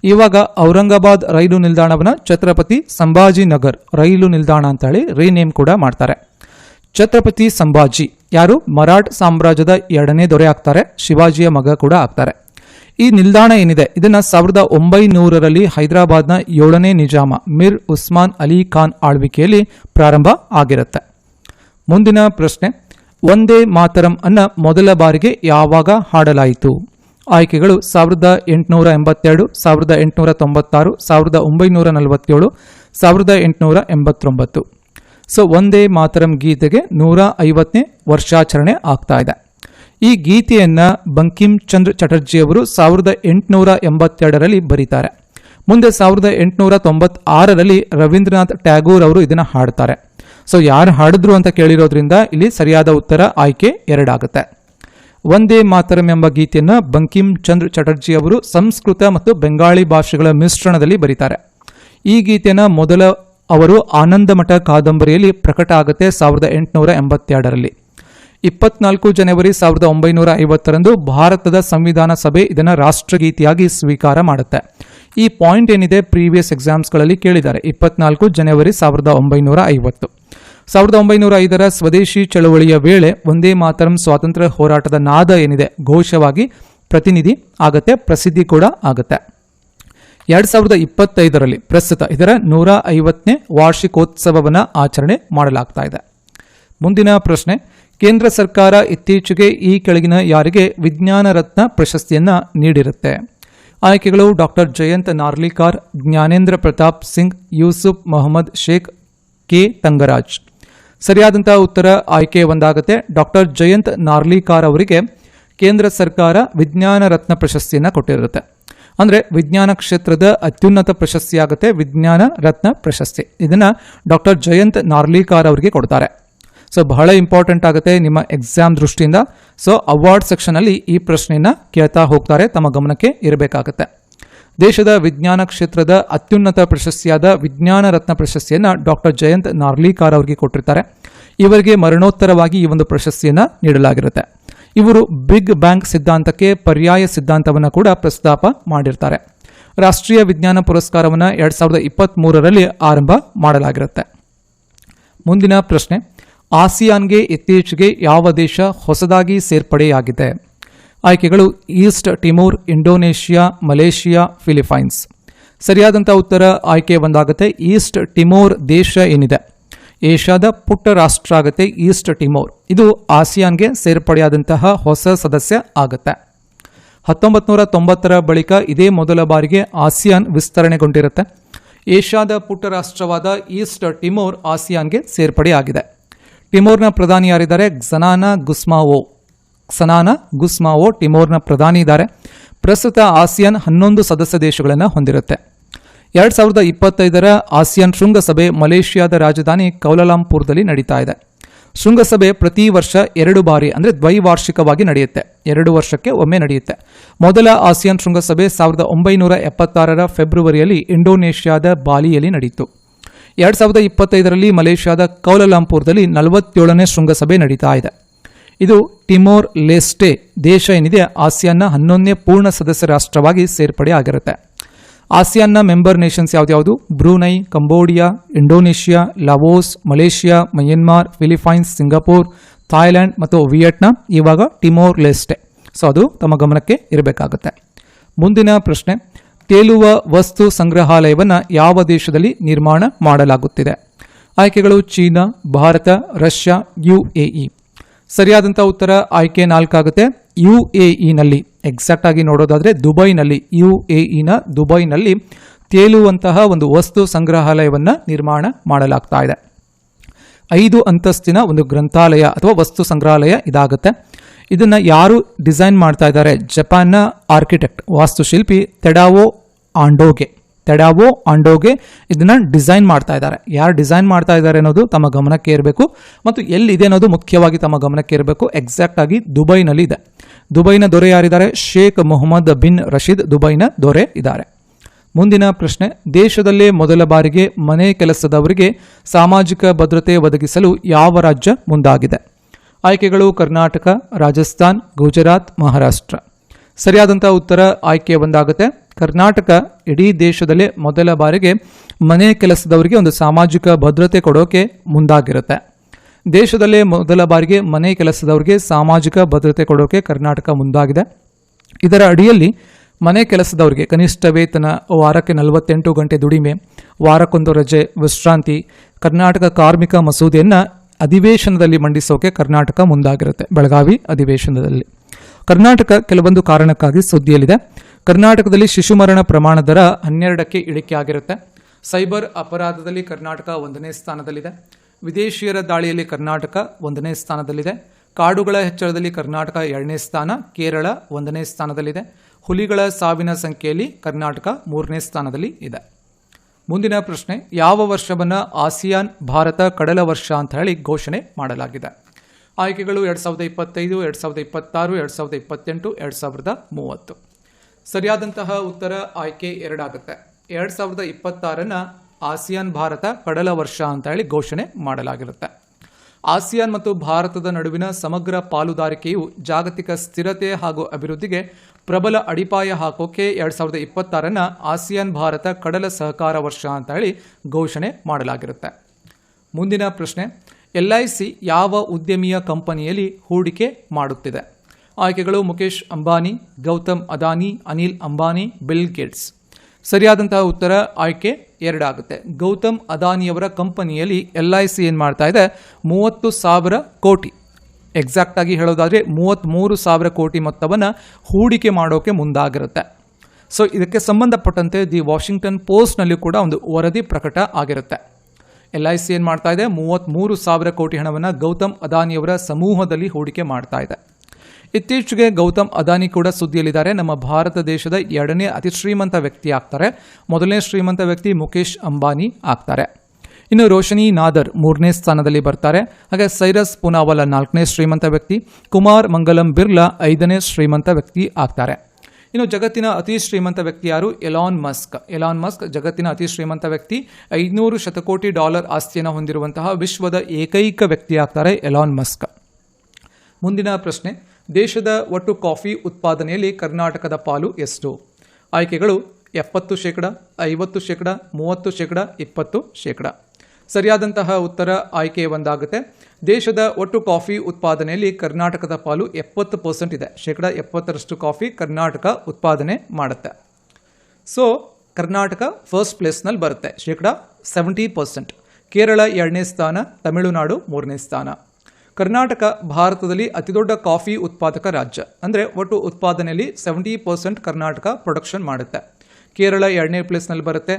ಇವಾಗ ಔರಂಗಾಬಾದ್ ರೈಲು ನಿಲ್ದಾಣವನ್ನು ಛತ್ರಪತಿ ಸಂಭಾಜಿ ನಗರ್ ರೈಲು ನಿಲ್ದಾಣ ಅಂತ ಹೇಳಿ ರೀನೇಮ್ ಕೂಡ ಮಾಡ್ತಾರೆ. ಛತ್ರಪತಿ ಸಂಭಾಜಿ, ಯಾರು? ಮರಾಠ್ ಸಾಮ್ರಾಜ್ಯದ ಎರಡನೇ ದೊರೆ ಆಗ್ತಾರೆ, ಶಿವಾಜಿಯ ಮಗ ಕೂಡ ಆಗ್ತಾರೆ. ಈ ನಿಲ್ದಾಣ ಏನಿದೆ? ಇದನ್ನ ಸಾವಿರದ ಒಂಬೈನೂರರಲ್ಲಿ ಹೈದರಾಬಾದ್ನ ಏಳನೇ ನಿಜಾಮ ಮಿರ್ ಉಸ್ಮಾನ್ ಅಲಿ ಖಾನ್ ಆಳ್ವಿಕೆಯಲ್ಲಿ ಪ್ರಾರಂಭ ಆಗಿರುತ್ತೆ. ಮುಂದಿನ ಪ್ರಶ್ನೆ ಒಂದೇ ಮಾತರಂ ಅನ್ನ ಮೊದಲ ಬಾರಿಗೆ ಯಾವಾಗ ಹಾಡಲಾಯಿತು? ಆಯ್ಕೆಗಳು ಸಾವಿರದ ಎಂಟುನೂರ ಎಂಬತ್ತೆರಡು, ಸಾವಿರದ ಎಂಟುನೂರ ತೊಂಬತ್ತಾರು, ಸಾವಿರದ ಒಂಬೈನೂರ ನಲವತ್ತೇಳು, ಸಾವಿರದ ಎಂಟುನೂರ ಎಂಬತ್ತೊಂಬತ್ತು. ಸೊ, ಒಂದೇ ಮಾತರಂ ಗೀತೆಗೆ ನೂರ ಐವತ್ತನೇ ವರ್ಷಾಚರಣೆ ಆಗ್ತಾ ಇದೆ. ಈ ಗೀತೆಯನ್ನು ಬಂಕಿಂ ಚಂದ್ರ ಚಟರ್ಜಿಯವರು ಸಾವಿರದ ಎಂಟುನೂರ ಎಂಬತ್ತೆರಡರಲ್ಲಿ ಬರೀತಾರೆ. ಮುಂದೆ ಸಾವಿರದ ಎಂಟುನೂರ ತೊಂಬತ್ತಾರರಲ್ಲಿ ರವೀಂದ್ರನಾಥ್ ಟ್ಯಾಗೂರ್ ಅವರು ಇದನ್ನು ಹಾಡ್ತಾರೆ. ಸೊ, ಯಾರು ಹಾಡಿದ್ರು ಅಂತ ಕೇಳಿರೋದ್ರಿಂದ ಇಲ್ಲಿ ಸರಿಯಾದ ಉತ್ತರ ಆಯ್ಕೆ ಎರಡಾಗುತ್ತೆ. ಒಂದೇ ಮಾತರಂ ಎಂಬ ಗೀತೆಯನ್ನು ಬಂಕಿಂ ಚಂದ್ರ ಚಟರ್ಜಿ ಅವರು ಸಂಸ್ಕೃತ ಮತ್ತು ಬೆಂಗಾಳಿ ಭಾಷೆಗಳ ಮಿಶ್ರಣದಲ್ಲಿ ಬರೀತಾರೆ. ಈ ಗೀತೆಯನ್ನು ಮೊದಲ ಅವರು ಆನಂದಮಠ ಕಾದಂಬರಿಯಲ್ಲಿ ಪ್ರಕಟ ಆಗುತ್ತೆ ಸಾವಿರದ ಎಂಟುನೂರ ಎಂಬತ್ತೆರಡರಲ್ಲಿ. ಇಪ್ಪತ್ನಾಲ್ಕು ಜನವರಿ ಸಾವಿರದ ಒಂಬೈನೂರ ಐವತ್ತರಂದು ಭಾರತದ ಸಂವಿಧಾನ ಸಭೆ ಇದನ್ನು ರಾಷ್ಟ್ರಗೀತೆಯಾಗಿ ಸ್ವೀಕಾರ ಮಾಡುತ್ತೆ. ಈ ಪಾಯಿಂಟ್ ಏನಿದೆ ಪ್ರೀವಿಯಸ್ ಎಕ್ಸಾಮ್ಸ್ಗಳಲ್ಲಿ ಕೇಳಿದ್ದಾರೆ. ಇಪ್ಪತ್ನಾಲ್ಕು ಜನವರಿ ಸಾವಿರದ ಒಂಬೈನೂರ ಐವತ್ತು. ಸಾವಿರದ ಒಂಬೈನೂರ ಐದರ ಸ್ವದೇಶಿ ಚಳವಳಿಯ ವೇಳೆ ಒಂದೇ ಮಾತರಂ ಸ್ವಾತಂತ್ರ್ಯ ಹೋರಾಟದ ನಾದ ಏನಿದೆ, ಘೋಷವಾಗಿ ಪ್ರತಿನಿಧಿ ಆಗತ್ತೆ, ಪ್ರಸಿದ್ಧಿ ಕೂಡ ಆಗತ್ತೆ. ಎರಡ್ ಸಾವಿರದ ಇಪ್ಪತ್ತೈದರಲ್ಲಿ ಪ್ರಸ್ತುತ ಇದರ ನೂರ ಐವತ್ತನೇ ವಾರ್ಷಿಕೋತ್ಸವವನ್ನು ಆಚರಣೆ ಮಾಡಲಾಗ್ತಾ ಇದೆ. ಮುಂದಿನ ಪ್ರಶ್ನೆ, ಕೇಂದ್ರ ಸರ್ಕಾರ ಇತ್ತೀಚೆಗೆ ಈ ಕೆಳಗಿನ ಯಾರಿಗೆ ವಿಜ್ಞಾನ ರತ್ನ ಪ್ರಶಸ್ತಿಯನ್ನ ನೀಡಿರುತ್ತೆ? ಆಯ್ಕೆಗಳು ಡಾಕ್ಟರ್ ಜಯಂತ್ ನಾರ್ಲಿಕಾರ್, ಜ್ಞಾನೇಂದ್ರ ಪ್ರತಾಪ್ ಸಿಂಗ್, ಯೂಸುಫ್ ಮೊಹಮ್ಮದ್ ಶೇಖ್, ಕೆ. ತಂಗರಾಜ್. ಸರಿಯಾದಂತಹ ಉತ್ತರ ಆಯ್ಕೆ ಒಂದಾಗುತ್ತೆ. ಡಾಕ್ಟರ್ ಜಯಂತ್ ನಾರ್ಲಿಕಾರ್ ಅವರಿಗೆ ಕೇಂದ್ರ ಸರ್ಕಾರ ವಿಜ್ಞಾನ ರತ್ನ ಪ್ರಶಸ್ತಿಯನ್ನು ಕೊಟ್ಟಿರುತ್ತೆ. ಅಂದರೆ ವಿಜ್ಞಾನ ಕ್ಷೇತ್ರದ ಅತ್ಯುನ್ನತ ಪ್ರಶಸ್ತಿ ಆಗುತ್ತೆ ವಿಜ್ಞಾನ ರತ್ನ ಪ್ರಶಸ್ತಿ. ಇದನ್ನು ಡಾಕ್ಟರ್ ಜಯಂತ್ ನಾರ್ಲಿಕಾರ್ ಅವರಿಗೆ ಕೊಡ್ತಾರೆ. ಸೊ ಬಹಳ ಇಂಪಾರ್ಟೆಂಟ್ ಆಗುತ್ತೆ ನಿಮ್ಮ ಎಕ್ಸಾಮ್ ದೃಷ್ಟಿಯಿಂದ. ಸೊ ಅವಾರ್ಡ್ ಸೆಕ್ಷನಲ್ಲಿ ಈ ಪ್ರಶ್ನೆಯನ್ನು ಕೇಳ್ತಾ ಹೋಗ್ತಾರೆ, ತಮ್ಮ ಗಮನಕ್ಕೆ ಇರಬೇಕಾಗುತ್ತೆ. ದೇಶದ ವಿಜ್ಞಾನ ಕ್ಷೇತ್ರದ ಅತ್ಯುನ್ನತ ಪ್ರಶಸ್ತಿಯಾದ ವಿಜ್ಞಾನ ರತ್ನ ಪ್ರಶಸ್ತಿಯನ್ನು ಡಾಕ್ಟರ್ ಜಯಂತ್ ನಾರ್ಲಿಕಾರ್ ಅವರಿಗೆ ಕೊಟ್ಟಿರ್ತಾರೆ. ಇವರಿಗೆ ಮರಣೋತ್ತರವಾಗಿ ಈ ಒಂದು ಪ್ರಶಸ್ತಿಯನ್ನು ನೀಡಲಾಗಿರುತ್ತೆ. ಇವರು ಬಿಗ್ ಬ್ಯಾಂಕ್ ಸಿದ್ಧಾಂತಕ್ಕೆ ಪರ್ಯಾಯ ಸಿದ್ಧಾಂತವನ್ನು ಕೂಡ ಪ್ರಸ್ತಾಪ ಮಾಡಿರ್ತಾರೆ. ರಾಷ್ಟ್ರೀಯ ವಿಜ್ಞಾನ ಪುರಸ್ಕಾರವನ್ನು ಎರಡು ಸಾವಿರದ ಇಪ್ಪತ್ತ್ಮೂರರಲ್ಲಿ ಆರಂಭ ಮಾಡಲಾಗಿರುತ್ತೆ. ಮುಂದಿನ ಪ್ರಶ್ನೆ, ಆಸಿಯಾನ್ಗೆ ಇತ್ತೀಚೆಗೆ ಯಾವ ದೇಶ ಹೊಸದಾಗಿ ಸೇರ್ಪಡೆಯಾಗಿದೆ? ಆಯ್ಕೆಗಳು East Timor Indonesia, Malaysia, Philippines. ಸರಿಯಾದಂಥ ಉತ್ತರ ಆಯ್ಕೆ ಒಂದಾಗುತ್ತೆ. ಈಸ್ಟ್ ಟಿಮೋರ್ ದೇಶ ಏನಿದೆ? ಏಷ್ಯಾದ ಪುಟ್ಟ ರಾಷ್ಟ್ರ ಆಗುತ್ತೆ ಈಸ್ಟ್ ಟಿಮೋರ್ ಇದು ಆಸಿಯಾನ್ಗೆ ಸೇರ್ಪಡೆಯಾದಂತಹ ಹೊಸ ಸದಸ್ಯ ಆಗುತ್ತೆ. ಹತ್ತೊಂಬತ್ತು ನೂರ ತೊಂಬತ್ತರ ಬಳಿಕ ಇದೇ ಮೊದಲ ಬಾರಿಗೆ ಆಸಿಯಾನ್ ವಿಸ್ತರಣೆಗೊಂಡಿರುತ್ತೆ. ಏಷ್ಯಾದ ಪುಟ್ಟ ರಾಷ್ಟ್ರವಾದ ಈಸ್ಟ್ ಟಿಮೋರ್ ಆಸಿಯಾನ್ಗೆ ಸೇರ್ಪಡೆಯಾಗಿದೆ. ಟಿಮೋರ್ನ ಪ್ರಧಾನಿ ಯಾರಿದ್ದಾರೆ? ಝನಾನಾ ಗುಸ್ಮಾವೋ. ಕ್ಸನಾನ ಗುಸ್ಮಾವೋ, ಟಿಮೋರ್ನ ಪ್ರಧಾನಿ ಇದ್ದಾರೆ. ಪ್ರಸ್ತುತ ಆಸಿಯಾನ್ ಹನ್ನೊಂದು ಸದಸ್ಯ ದೇಶಗಳನ್ನು ಹೊಂದಿರುತ್ತೆ. ಎರಡು ಸಾವಿರದ ಇಪ್ಪತ್ತೈದರ ಆಸಿಯಾನ್ ಶೃಂಗಸಭೆ ಮಲೇಷ್ಯಾದ ರಾಜಧಾನಿ ಕೌಲಾಲಂಪುರದಲ್ಲಿ ನಡೀತಾ ಇದೆ. ಶೃಂಗಸಭೆ ಪ್ರತಿ ವರ್ಷ ಎರಡು ಬಾರಿ, ಅಂದರೆ ದ್ವೈವಾರ್ಷಿಕವಾಗಿ ನಡೆಯುತ್ತೆ. ಎರಡು ವರ್ಷಕ್ಕೆ ಒಮ್ಮೆ ನಡೆಯುತ್ತೆ. ಮೊದಲ ಆಸಿಯಾನ್ ಶೃಂಗಸಭೆ ಸಾವಿರದ ಒಂಬೈನೂರ ಎಪ್ಪತ್ತಾರರ ಫೆಬ್ರವರಿಯಲ್ಲಿ ಇಂಡೋನೇಷ್ಯಾದ ಬಾಲಿಯಲ್ಲಿ ನಡೆಯಿತು ಎರಡು ಸಾವಿರದ ಇಪ್ಪತ್ತೈದರಲ್ಲಿ ಮಲೇಷ್ಯಾದ ಕೌಲಾಲಂಪುರದಲ್ಲಿ ನಲವತ್ತೇಳನೇ ಶೃಂಗಸಭೆ ನಡೀತಾ ಇದೆ. ಇದು ಟಿಮೋರ್ ಲೆಸ್ಟೆ ದೇಶ ಏನಿದೆ ಆಸಿಯಾನ್ನ ಹನ್ನೊಂದನೇ ಪೂರ್ಣ ಸದಸ್ಯ ರಾಷ್ಟ್ರವಾಗಿ ಸೇರ್ಪಡೆ ಆಗಿರುತ್ತೆ. ಆಸಿಯಾನ್ನ member nations ಯಾವ್ದ್ಯಾವುದು Brunei, Cambodia, Indonesia, Laos, Malaysia, Myanmar, Philippines, Singapore Thailand ಮತ್ತು ವಿಯೆಟ್ನಾಂ ಇವಾಗ ಟಿಮೋರ್ ಲೆಸ್ಟೆ. ಸೊ ಅದು ತಮ್ಮ ಗಮನಕ್ಕೆ ಇರಬೇಕಾಗುತ್ತೆ. ಮುಂದಿನ ಪ್ರಶ್ನೆ, ತೇಲುವ ವಸ್ತು ಸಂಗ್ರಹಾಲಯವನ್ನು ಯಾವ ದೇಶದಲ್ಲಿ ನಿರ್ಮಾಣ ಮಾಡಲಾಗುತ್ತಿದೆ? ಆಯ್ಕೆಗಳು ಚೀನಾ, ಭಾರತ, ರಷ್ಯಾ, ಯುಎಇ. ಸರಿಯಾದಂಥ ಉತ್ತರ ಆಯ್ಕೆ ನಾಲ್ಕಾಗುತ್ತೆ. ಯು ಎ ಇನಲ್ಲಿ ಎಕ್ಸಾಕ್ಟ್ ಆಗಿ ನೋಡೋದಾದ್ರೆ ದುಬೈನಲ್ಲಿ, ಯು ಎ ಇನ ದುಬೈನಲ್ಲಿ ತೇಲುವಂತಹ ಒಂದು ವಸ್ತು ಸಂಗ್ರಹಾಲಯವನ್ನು ನಿರ್ಮಾಣ ಮಾಡಲಾಗ್ತಾ ಇದೆ. ಐದು ಅಂತಸ್ತಿನ ಒಂದು ಗ್ರಂಥಾಲಯ ಅಥವಾ ವಸ್ತು ಸಂಗ್ರಹಾಲಯ ಇದಾಗುತ್ತೆ. ಇದನ್ನು ಯಾರು ಡಿಸೈನ್ ಮಾಡ್ತಾ ಇದ್ದಾರೆ? ಜಪಾನ್ನ ಆರ್ಕಿಟೆಕ್ಟ್, ವಾಸ್ತುಶಿಲ್ಪಿ ತೆಡಾವೋ ಆಂಡೋಗೆ. ತೆಡಾವೋ ಆಂಡೋಗೆ ಇದನ್ನ ಡಿಸೈನ್ ಮಾಡ್ತಾ ಇದ್ದಾರೆ. ಯಾರು ಡಿಸೈನ್ ಮಾಡ್ತಾ ಇದ್ದಾರೆ ಅನ್ನೋದು ತಮ್ಮ ಗಮನಕ್ಕೆ ಇರಬೇಕು ಮತ್ತು ಎಲ್ಲಿದೆ ಅನ್ನೋದು ಮುಖ್ಯವಾಗಿ ತಮ್ಮ ಗಮನಕ್ಕೆ ಇರಬೇಕು ಎಕ್ಸಾಕ್ಟ್ ಆಗಿ ದುಬೈನಲ್ಲಿ ಇದೆ. ದುಬೈನ ದೊರೆ ಯಾರಿದ್ದಾರೆ? ಶೇಖ್ ಮೊಹಮ್ಮದ್ ಬಿನ್ ರಶೀದ್ ದುಬೈನ ದೊರೆ ಇದ್ದಾರೆ. ಮುಂದಿನ ಪ್ರಶ್ನೆ, ದೇಶದಲ್ಲೇ ಮೊದಲ ಬಾರಿಗೆ ಮನೆ ಕೆಲಸದವರಿಗೆ ಸಾಮಾಜಿಕ ಭದ್ರತೆ ಒದಗಿಸಲು ಯಾವ ರಾಜ್ಯ ಮುಂದಾಗಿದೆ? ಆಯ್ಕೆಗಳು ಕರ್ನಾಟಕ, ರಾಜಸ್ಥಾನ್, ಗುಜರಾತ್, ಮಹಾರಾಷ್ಟ್ರ. ಸರಿಯಾದಂಥ ಉತ್ತರ ಆಯ್ಕೆ ಒಂದಾಗುತ್ತೆ. ಕರ್ನಾಟಕ ಇಡೀ ದೇಶದಲ್ಲೇ ಮೊದಲ ಬಾರಿಗೆ ಮನೆ ಕೆಲಸದವರಿಗೆ ಒಂದು ಸಾಮಾಜಿಕ ಭದ್ರತೆ ಕೊಡೋಕೆ ಮುಂದಾಗಿರುತ್ತೆ. ದೇಶದಲ್ಲೇ ಮೊದಲ ಬಾರಿಗೆ ಮನೆ ಕೆಲಸದವರಿಗೆ ಸಾಮಾಜಿಕ ಭದ್ರತೆ ಕೊಡೋಕೆ ಕರ್ನಾಟಕ ಮುಂದಾಗಿದೆ. ಇದರ ಅಡಿಯಲ್ಲಿ ಮನೆ ಕೆಲಸದವರಿಗೆ ಕನಿಷ್ಠ ವೇತನ ವಾರಕ್ಕೆ ನಲವತ್ತೆಂಟು ಗಂಟೆ ದುಡಿಮೆ, ವಾರಕ್ಕೊಂದು ರಜೆ, ವಿಶ್ರಾಂತಿ, ಕರ್ನಾಟಕ ಕಾರ್ಮಿಕ ಮಸೂದೆಯನ್ನು ಅಧಿವೇಶನದಲ್ಲಿ ಮಂಡಿಸೋಕೆ ಕರ್ನಾಟಕ ಮುಂದಾಗಿರುತ್ತೆ, ಬೆಳಗಾವಿ ಅಧಿವೇಶನದಲ್ಲಿ. ಕರ್ನಾಟಕ ಕೆಲವೊಂದು ಕಾರಣಕ್ಕಾಗಿ ಸುದ್ದಿಯಲ್ಲಿದೆ. ಕರ್ನಾಟಕದಲ್ಲಿ ಶಿಶು ಮರಣ ಪ್ರಮಾಣ ದರ ಹನ್ನೆರಡಕ್ಕೆ ಇಳಿಕೆ ಆಗಿರುತ್ತೆ ಸೈಬರ್ ಅಪರಾಧದಲ್ಲಿ ಕರ್ನಾಟಕ ಒಂದನೇ ಸ್ಥಾನದಲ್ಲಿದೆ. ವಿದೇಶಿಯರ ದಾಳಿಯಲ್ಲಿ ಕರ್ನಾಟಕ ಒಂದನೇ ಸ್ಥಾನದಲ್ಲಿದೆ. ಕಾಡುಗಳ ಹೆಚ್ಚಳದಲ್ಲಿ ಕರ್ನಾಟಕ ಎರಡನೇ ಸ್ಥಾನ, ಕೇರಳ ಒಂದನೇ ಸ್ಥಾನದಲ್ಲಿದೆ. ಹುಲಿಗಳ ಸಾವಿನ ಸಂಖ್ಯೆಯಲ್ಲಿ ಕರ್ನಾಟಕ ಮೂರನೇ ಸ್ಥಾನದಲ್ಲಿ ಇದೆ. ಮುಂದಿನ ಪ್ರಶ್ನೆ, ಯಾವ ವರ್ಷವನ್ನು ಆಸಿಯಾನ್ ಭಾರತ ಕಡಲ ವರ್ಷ ಅಂತ ಹೇಳಿ ಘೋಷಣೆ ಮಾಡಲಾಗಿದೆ. ಆಯ್ಕೆಗಳು ಎರಡು ಸಾವಿರದ ಇಪ್ಪತ್ತೈದು, ಎರಡು ಸಾವಿರದ ಇಪ್ಪತ್ತಾರು, ಎರಡು ಸಾವಿರದ ಇಪ್ಪತ್ತೆಂಟು, ಎರಡು ಸಾವಿರದ ಮೂವತ್ತು. ಸರಿಯಾದಂತಹ ಉತ್ತರ ಆಯ್ಕೆ ಎರಡಾಗುತ್ತೆ. ಎರಡು ಸಾವಿರದ ಇಪ್ಪತ್ತಾರನ್ನು ಆಸಿಯಾನ್ ಭಾರತ ಕಡಲ ವರ್ಷ ಅಂತ ಹೇಳಿ ಘೋಷಣೆ ಮಾಡಲಾಗಿರುತ್ತೆ. ಆಸಿಯಾನ್ ಮತ್ತು ಭಾರತದ ನಡುವಿನ ಸಮಗ್ರ ಪಾಲುದಾರಿಕೆಯು ಜಾಗತಿಕ ಸ್ಥಿರತೆ ಹಾಗೂ ಅಭಿವೃದ್ಧಿಗೆ ಪ್ರಬಲ ಅಡಿಪಾಯ ಹಾಕೋಕೆ ಎರಡು ಸಾವಿರದ ಇಪ್ಪತ್ತಾರನ್ನು ಆಸಿಯಾನ್ ಭಾರತ ಕಡಲ ಸಹಕಾರ ವರ್ಷ ಅಂತ ಹೇಳಿ ಘೋಷಣೆ ಮಾಡಲಾಗಿರುತ್ತೆ. ಮುಂದಿನ ಪ್ರಶ್ನೆ, ಎಲ್ ಯಾವ ಉದ್ಯಮಿಯ ಕಂಪನಿಯಲ್ಲಿ ಹೂಡಿಕೆ ಮಾಡುತ್ತಿದೆ? ಆಯ್ಕೆಗಳು ಮುಖೇಶ್ ಅಂಬಾನಿ, ಗೌತಮ್ ಅದಾನಿ, ಅನಿಲ್ ಅಂಬಾನಿ, ಬಿಲ್ ಗೇಟ್ಸ್. ಸರಿಯಾದಂತಹ ಉತ್ತರ ಆಯ್ಕೆ ಎರಡಾಗುತ್ತೆ. ಗೌತಮ್ ಅದಾನಿಯವರ ಕಂಪನಿಯಲ್ಲಿ ಎಲ್ ಐ ಸಿ ಏನು ಮಾಡ್ತಾ ಇದೆ? ಮೂವತ್ತು ಸಾವಿರ ಕೋಟಿ. ಎಕ್ಸಾಕ್ಟಾಗಿ ಹೇಳೋದಾದರೆ ಮೂವತ್ತ್ಮೂರು ಸಾವಿರ ಕೋಟಿ ಮೊತ್ತವನ್ನು ಹೂಡಿಕೆ ಮಾಡೋಕೆ ಮುಂದಾಗಿರುತ್ತೆ. ಸೊ ಇದಕ್ಕೆ ಸಂಬಂಧಪಟ್ಟಂತೆ ದಿ ವಾಷಿಂಗ್ಟನ್ ಪೋಸ್ಟ್ನಲ್ಲಿ ಕೂಡ ಒಂದು ವರದಿ ಪ್ರಕಟ ಆಗಿರುತ್ತೆ. ಎಲ್ ಐ ಸಿ ಏನು ಮಾಡ್ತಾ ಇದೆ? ಮೂವತ್ತ್ಮೂರು ಸಾವಿರ ಕೋಟಿ ಹಣವನ್ನು ಗೌತಮ್ ಅದಾನಿಯವರ ಸಮೂಹದಲ್ಲಿ ಹೂಡಿಕೆ ಮಾಡ್ತಾ ಇದೆ. ಇತ್ತೀಚೆಗೆ ಗೌತಮ್ ಅದಾನಿ ಕೂಡ ಸುದ್ದಿಯಲ್ಲಿದ್ದಾರೆ. ನಮ್ಮ ಭಾರತ ದೇಶದ ಎರಡನೇ ಅತಿ ಶ್ರೀಮಂತ ವ್ಯಕ್ತಿ ಆಗ್ತಾರೆ. ಮೊದಲನೇ ಶ್ರೀಮಂತ ವ್ಯಕ್ತಿ ಮುಖೇಶ್ ಅಂಬಾನಿ ಆಗ್ತಾರೆ. ಇನ್ನು ರೋಶನಿ ನಾದರ್ ಮೂರನೇ ಸ್ಥಾನದಲ್ಲಿ ಬರ್ತಾರೆ. ಹಾಗೆ ಸೈರಸ್ ಪುನಾವಲ ನಾಲ್ಕನೇ ಶ್ರೀಮಂತ ವ್ಯಕ್ತಿ, ಕುಮಾರ್ ಮಂಗಲಂ ಬಿರ್ಲಾ ಐದನೇ ಶ್ರೀಮಂತ ವ್ಯಕ್ತಿ ಆಗ್ತಾರೆ. ಇನ್ನು ಜಗತ್ತಿನ ಅತಿ ಶ್ರೀಮಂತ ವ್ಯಕ್ತಿ ಯಾರು? Elon Musk. ಎಲಾನ್ ಮಸ್ಕ್ ಜಗತ್ತಿನ ಅತಿ ಶ್ರೀಮಂತ ವ್ಯಕ್ತಿ, ಐದುನೂರು ಶತಕೋಟಿ ಡಾಲರ್ ಆಸ್ತಿಯನ್ನು ಹೊಂದಿರುವಂತಹ ವಿಶ್ವದ ಏಕೈಕ ವ್ಯಕ್ತಿ ಆಗ್ತಾರೆ ಎಲಾನ್ ಮಸ್ಕ್. ಮುಂದಿನ ಪ್ರಶ್ನೆ. ದೇಶದ ಒಟ್ಟು ಕಾಫಿ ಉತ್ಪಾದನೆಯಲ್ಲಿ ಕರ್ನಾಟಕದ ಪಾಲು ಎಷ್ಟು? ಆಯ್ಕೆಗಳು ಎಪ್ಪತ್ತು ಶೇಕಡ, ಐವತ್ತು ಶೇಕಡ, ಮೂವತ್ತು ಶೇಕಡ, ಇಪ್ಪತ್ತು ಶೇಕಡ. ಸರಿಯಾದಂತಹ ಉತ್ತರ ಆಯ್ಕೆ ಒಂದಾಗುತ್ತೆ. ದೇಶದ ಒಟ್ಟು ಕಾಫಿ ಉತ್ಪಾದನೆಯಲ್ಲಿ ಕರ್ನಾಟಕದ ಪಾಲು ಎಪ್ಪತ್ತು ಪರ್ಸೆಂಟ್ ಇದೆ. ಶೇಕಡ ಎಪ್ಪತ್ತರಷ್ಟು ಕಾಫಿ ಕರ್ನಾಟಕ ಉತ್ಪಾದನೆ ಮಾಡುತ್ತೆ. ಸೊ ಕರ್ನಾಟಕ ಫಸ್ಟ್ ಪ್ಲೇಸ್ನಲ್ಲಿ ಬರುತ್ತೆ. ಶೇಕಡ ಸೆವೆಂಟಿ ಪರ್ಸೆಂಟ್. ಕೇರಳ ಎರಡನೇ ಸ್ಥಾನ, ತಮಿಳುನಾಡು ಮೂರನೇ ಸ್ಥಾನ. ಕರ್ನಾಟಕ ಭಾರತದಲ್ಲಿ ಅತಿದೊಡ್ಡ ಕಾಫಿ ಉತ್ಪಾದಕ ರಾಜ್ಯ. ಅಂದರೆ ಒಟ್ಟು ಉತ್ಪಾದನೆಯಲ್ಲಿ ಸೆವೆಂಟಿ ಪರ್ಸೆಂಟ್ ಕರ್ನಾಟಕ ಪ್ರೊಡಕ್ಷನ್ ಮಾಡುತ್ತೆ. ಕೇರಳ ಎರಡನೇ ಪ್ಲೇಸ್ನಲ್ಲಿ ಬರುತ್ತೆ.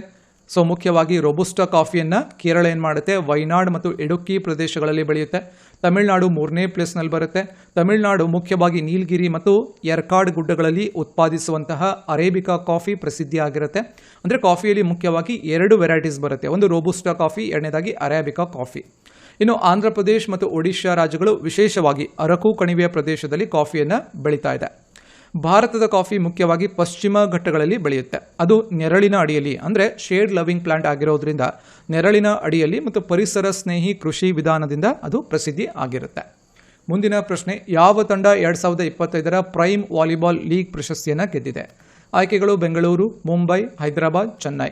ಸೊ ಮುಖ್ಯವಾಗಿ ರೊಬುಸ್ಟಾ ಕಾಫಿಯನ್ನು ಕೇರಳ ಏನು ಮಾಡುತ್ತೆ? ವೈನಾಡ್ ಮತ್ತು ಇಡುಕ್ಕಿ ಪ್ರದೇಶಗಳಲ್ಲಿ ಬೆಳೆಯುತ್ತೆ. ತಮಿಳುನಾಡು ಮೂರನೇ ಪ್ಲೇಸ್ನಲ್ಲಿ ಬರುತ್ತೆ. ತಮಿಳುನಾಡು ಮುಖ್ಯವಾಗಿ ನೀಲಗಿರಿ ಮತ್ತು ಎರ್ಕಾಡ್ ಗುಡ್ಡಗಳಲ್ಲಿ ಉತ್ಪಾದಿಸುವಂತಹ ಅರೇಬಿಕಾ ಕಾಫಿ ಪ್ರಸಿದ್ಧಿಯಾಗಿರುತ್ತೆ ಅಂದರೆ ಕಾಫಿಯಲ್ಲಿ ಮುಖ್ಯವಾಗಿ ಎರಡು ವೆರೈಟೀಸ್ ಬರುತ್ತೆ. ಒಂದು ರೋಬುಸ್ಟಾ ಕಾಫಿ, ಎರಡನೇದಾಗಿ ಅರೇಬಿಕಾ ಕಾಫಿ. ಇನ್ನು ಆಂಧ್ರ ಪ್ರದೇಶ್ ಮತ್ತು ಒಡಿಶಾ ರಾಜ್ಯಗಳು ವಿಶೇಷವಾಗಿ ಅರಕು ಕಣಿವೆಯ ಪ್ರದೇಶದಲ್ಲಿ ಕಾಫಿಯನ್ನು ಬೆಳೀತಾ ಇದೆ. ಭಾರತದ ಕಾಫಿ ಮುಖ್ಯವಾಗಿ ಪಶ್ಚಿಮ ಘಟ್ಟಗಳಲ್ಲಿ ಬೆಳೆಯುತ್ತೆ. ಅದು ನೆರಳಿನ ಅಡಿಯಲ್ಲಿ, ಅಂದರೆ ಶೇಡ್ ಲವಿಂಗ್ ಪ್ಲಾಂಟ್ ಆಗಿರೋದ್ರಿಂದ ನೆರಳಿನ ಅಡಿಯಲ್ಲಿ ಮತ್ತು ಪರಿಸರ ಸ್ನೇಹಿ ಕೃಷಿ ವಿಧಾನದಿಂದ ಅದು ಪ್ರಸಿದ್ಧಿ ಆಗಿರುತ್ತೆ. ಮುಂದಿನ ಪ್ರಶ್ನೆ, ಯಾವ ತಂಡ ಎರಡು ಸಾವಿರದ ಇಪ್ಪತ್ತೈದರ ಪ್ರೈಮ್ ವಾಲಿಬಾಲ್ ಲೀಗ್ ಪ್ರಶಸ್ತಿಯನ್ನು ಗೆದ್ದಿದೆ? ಆಯ್ಕೆಗಳು ಬೆಂಗಳೂರು, ಮುಂಬೈ, ಹೈದರಾಬಾದ್, ಚೆನ್ನೈ.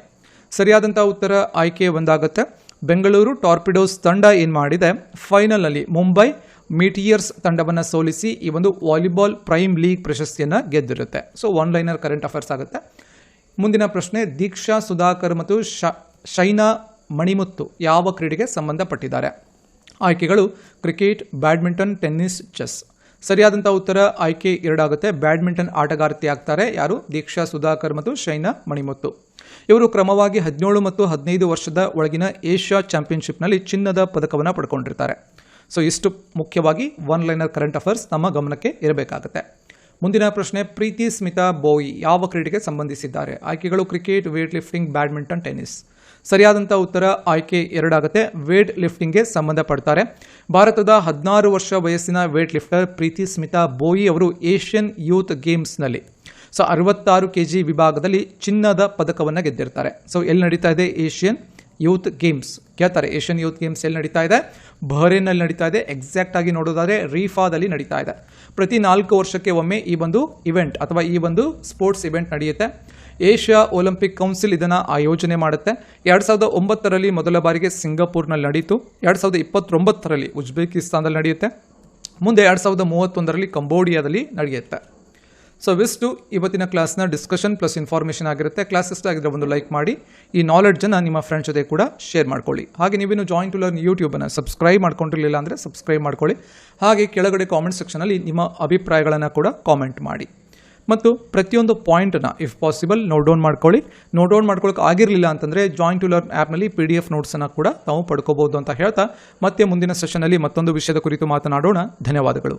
ಸರಿಯಾದಂಥ ಉತ್ತರ ಆಯ್ಕೆ ಒಂದಾಗುತ್ತೆ. ಬೆಂಗಳೂರು ಟಾರ್ಪಿಡೋಸ್ ತಂಡ ಏನು ಮಾಡಿದೆ? ಫೈನಲ್ನಲ್ಲಿ ಮುಂಬೈ ಮೀಟಿಯರ್ಸ್ ತಂಡವನ್ನು ಸೋಲಿಸಿ ಈ ಒಂದು ವಾಲಿಬಾಲ್ ಪ್ರೈಮ್ ಲೀಗ್ ಪ್ರಶಸ್ತಿಯನ್ನು ಗೆದ್ದಿರುತ್ತೆ. So one liner current affairs ಆಗುತ್ತೆ. ಮುಂದಿನ ಪ್ರಶ್ನೆ, ದೀಕ್ಷಾ ಸುಧಾಕರ್ ಮತ್ತು ಶ, ಶೈನಾ ಮಣಿಮುತ್ತು ಯಾವ ಕ್ರೀಡೆಗೆ ಸಂಬಂಧಪಟ್ಟಿದ್ದಾರೆ? ಆಯ್ಕೆಗಳು, ಕ್ರಿಕೆಟ್, ಬ್ಯಾಡ್ಮಿಂಟನ್, ಟೆನ್ನಿಸ್, ಚೆಸ್. ಸರಿಯಾದಂಥ ಉತ್ತರ ಆಯ್ಕೆ ಎರಡಾಗುತ್ತೆ. ಬ್ಯಾಡ್ಮಿಂಟನ್ ಆಟಗಾರ್ತಿ ಆಗ್ತಾರೆ ಯಾರು? ದೀಕ್ಷಾ ಸುಧಾಕರ್ ಮತ್ತು ಶೈನಾ ಮಣಿಮುತ್ತು. ಇವರು ಕ್ರಮವಾಗಿ ಹದಿನೇಳು ಮತ್ತು ಹದಿನೈದು ವರ್ಷದ ಒಳಗಿನ ಏಷ್ಯಾ ಚಾಂಪಿಯನ್ಶಿಪ್ನಲ್ಲಿ ಚಿನ್ನದ ಪದಕವನ್ನು ಪಡ್ಕೊಂಡಿರ್ತಾರೆ. ಸೊ, ಇಷ್ಟು ಮುಖ್ಯವಾಗಿ ಒನ್ ಲೈನರ್ ಕರೆಂಟ್ ಅಫೇರ್ಸ್ ನಮ್ಮ ಗಮನಕ್ಕೆ ಇರಬೇಕಾಗುತ್ತೆ. ಮುಂದಿನ ಪ್ರಶ್ನೆ, ಪ್ರೀತಿ ಸ್ಮಿತಾ ಬೋಯಿ ಯಾವ ಕ್ರೀಡೆಗೆ ಸಂಬಂಧಿಸಿದ್ದಾರೆ? ಆಯ್ಕೆಗಳು cricket weightlifting badminton tennis ಸರಿಯಾದಂಥ ಉತ್ತರ ಆಯ್ಕೆ ಎರಡಾಗುತ್ತೆ ವೇಟ್ ಲಿಫ್ಟಿಂಗ್ಗೆ ಸಂಬಂಧಪಡ್ತಾರೆ. ಭಾರತದ ಹದಿನಾರು ವರ್ಷ ವಯಸ್ಸಿನ ವೇಟ್ ಲಿಫ್ಟರ್ ಪ್ರೀತಿ ಸ್ಮಿತಾ ಬೋಯಿ ಅವರು ಏಷ್ಯನ್ ಯೂತ್ ಗೇಮ್ಸ್ನಲ್ಲಿ ಸೊ ಅರವತ್ತಾರು ಕೆ ಜಿ ವಿಭಾಗದಲ್ಲಿ ಚಿನ್ನದ ಪದಕವನ್ನು ಗೆದ್ದಿರ್ತಾರೆ. ಸೊ ಎಲ್ಲಿ ನಡೀತಾ ಇದೆ? Asian youth games. ಕೇಳ್ತಾರೆ, ಏಷ್ಯನ್ ಯೂತ್ ಗೇಮ್ಸ್ ಎಲ್ಲಿ ನಡೀತಾ ಇದೆ? ಬಹರೇನಲ್ಲಿ ನಡೀತಾ ಇದೆ. ಎಕ್ಸಾಕ್ಟ್ ಆಗಿ ನೋಡೋದಾದ್ರೆ ರೀಫಾದಲ್ಲಿ ನಡೀತಾ ಇದೆ. ಪ್ರತಿ ನಾಲ್ಕು ವರ್ಷಕ್ಕೆ ಒಮ್ಮೆ ಈ ಒಂದು ಇವೆಂಟ್ ಅಥವಾ ಈ ಒಂದು ಸ್ಪೋರ್ಟ್ಸ್ ಇವೆಂಟ್ ನಡೆಯುತ್ತೆ. ಏಷ್ಯಾ ಒಲಿಂಪಿಕ್ ಕೌನ್ಸಿಲ್ ಇದನ್ನು ಆಯೋಜನೆ ಮಾಡುತ್ತೆ. ಎರಡು ಸಾವಿರದ ಒಂಬತ್ತರಲ್ಲಿ ಮೊದಲ ಬಾರಿಗೆ ಸಿಂಗಾಪುರ್ನಲ್ಲಿ ನಡೀತು. ಎರಡು ಸಾವಿರದ ಇಪ್ಪತ್ತೊಂಬತ್ತರಲ್ಲಿ ಉಜ್ಬೇಕಿಸ್ತಾನದಲ್ಲಿ ನಡೆಯುತ್ತೆ. ಮುಂದೆ ಎರಡು ಸಾವಿರದ ಮೂವತ್ತೊಂದರಲ್ಲಿ ಕಂಬೋಡಿಯಾದಲ್ಲಿ ನಡೆಯುತ್ತೆ. ಸೊ ವಿಸ್ಟು ಇವತ್ತಿನ ಕ್ಲಾಸ್ನ ಡಿಸ್ಕಷನ್ ಪ್ಲಸ್ ಇನ್ಫಾರ್ಮೇಷನ್ ಆಗಿರುತ್ತೆ. ಕ್ಲಾಸ್ ಇಷ್ಟ ಆಗಿದ್ರೆ ಒಂದು ಲೈಕ್ ಮಾಡಿ. ಈ ನಾಲೆಡ್ಜನ್ನು ನಿಮ್ಮ ಫ್ರೆಂಡ್ಸ್ ಜೊತೆ ಕೂಡ ಶೇರ್ ಮಾಡ್ಕೊಳ್ಳಿ. ಹಾಗೆ ನೀವೇನು ಜಾಯಿನ್ ಟು ಲರ್ನ್ ಯೂಟ್ಯೂಬನ್ನು ಸಬ್ಸ್ಕ್ರೈಬ್ ಮಾಡ್ಕೊಂಡಿರಲಿಲ್ಲ ಅಂದರೆ ಸಬ್ಸ್ಕ್ರೈಬ್ ಮಾಡ್ಕೊಳ್ಳಿ. ಹಾಗೆ ಕೆಳಗಡೆ ಕಾಮೆಂಟ್ ಸೆಕ್ಷನಲ್ಲಿ ನಿಮ್ಮ ಅಭಿಪ್ರಾಯಗಳನ್ನು ಕೂಡ ಕಾಮೆಂಟ್ ಮಾಡಿ. ಮತ್ತು ಪ್ರತಿಯೊಂದು ಪಾಯಿಂಟನ್ನು ಇಫ್ ಪಾಸಿಬಲ್ ನೋಟ್ ಡೌನ್ ಮಾಡ್ಕೊಳ್ಳಿ. ನೋಟ್ ಡೌನ್ ಮಾಡ್ಕೊಳ್ಳೋಕೆ ಆಗಿರಲಿಲ್ಲ ಅಂತಂದರೆ ಜಾಯಿನ್ ಟು ಲರ್ನ್ ಆ್ಯಪ್ನಲ್ಲಿ ಪಿ ಡಿ ಎಫ್ ನೋಟ್ಸನ್ನು ಕೂಡ ತಾವು ಪಡ್ಕೋಬೋದು ಅಂತ ಹೇಳ್ತಾ ಮತ್ತೆ ಮುಂದಿನ ಸೆಷನಲ್ಲಿ ಮತ್ತೊಂದು ವಿಷಯದ ಕುರಿತು ಮಾತನಾಡೋಣ. ಧನ್ಯವಾದಗಳು.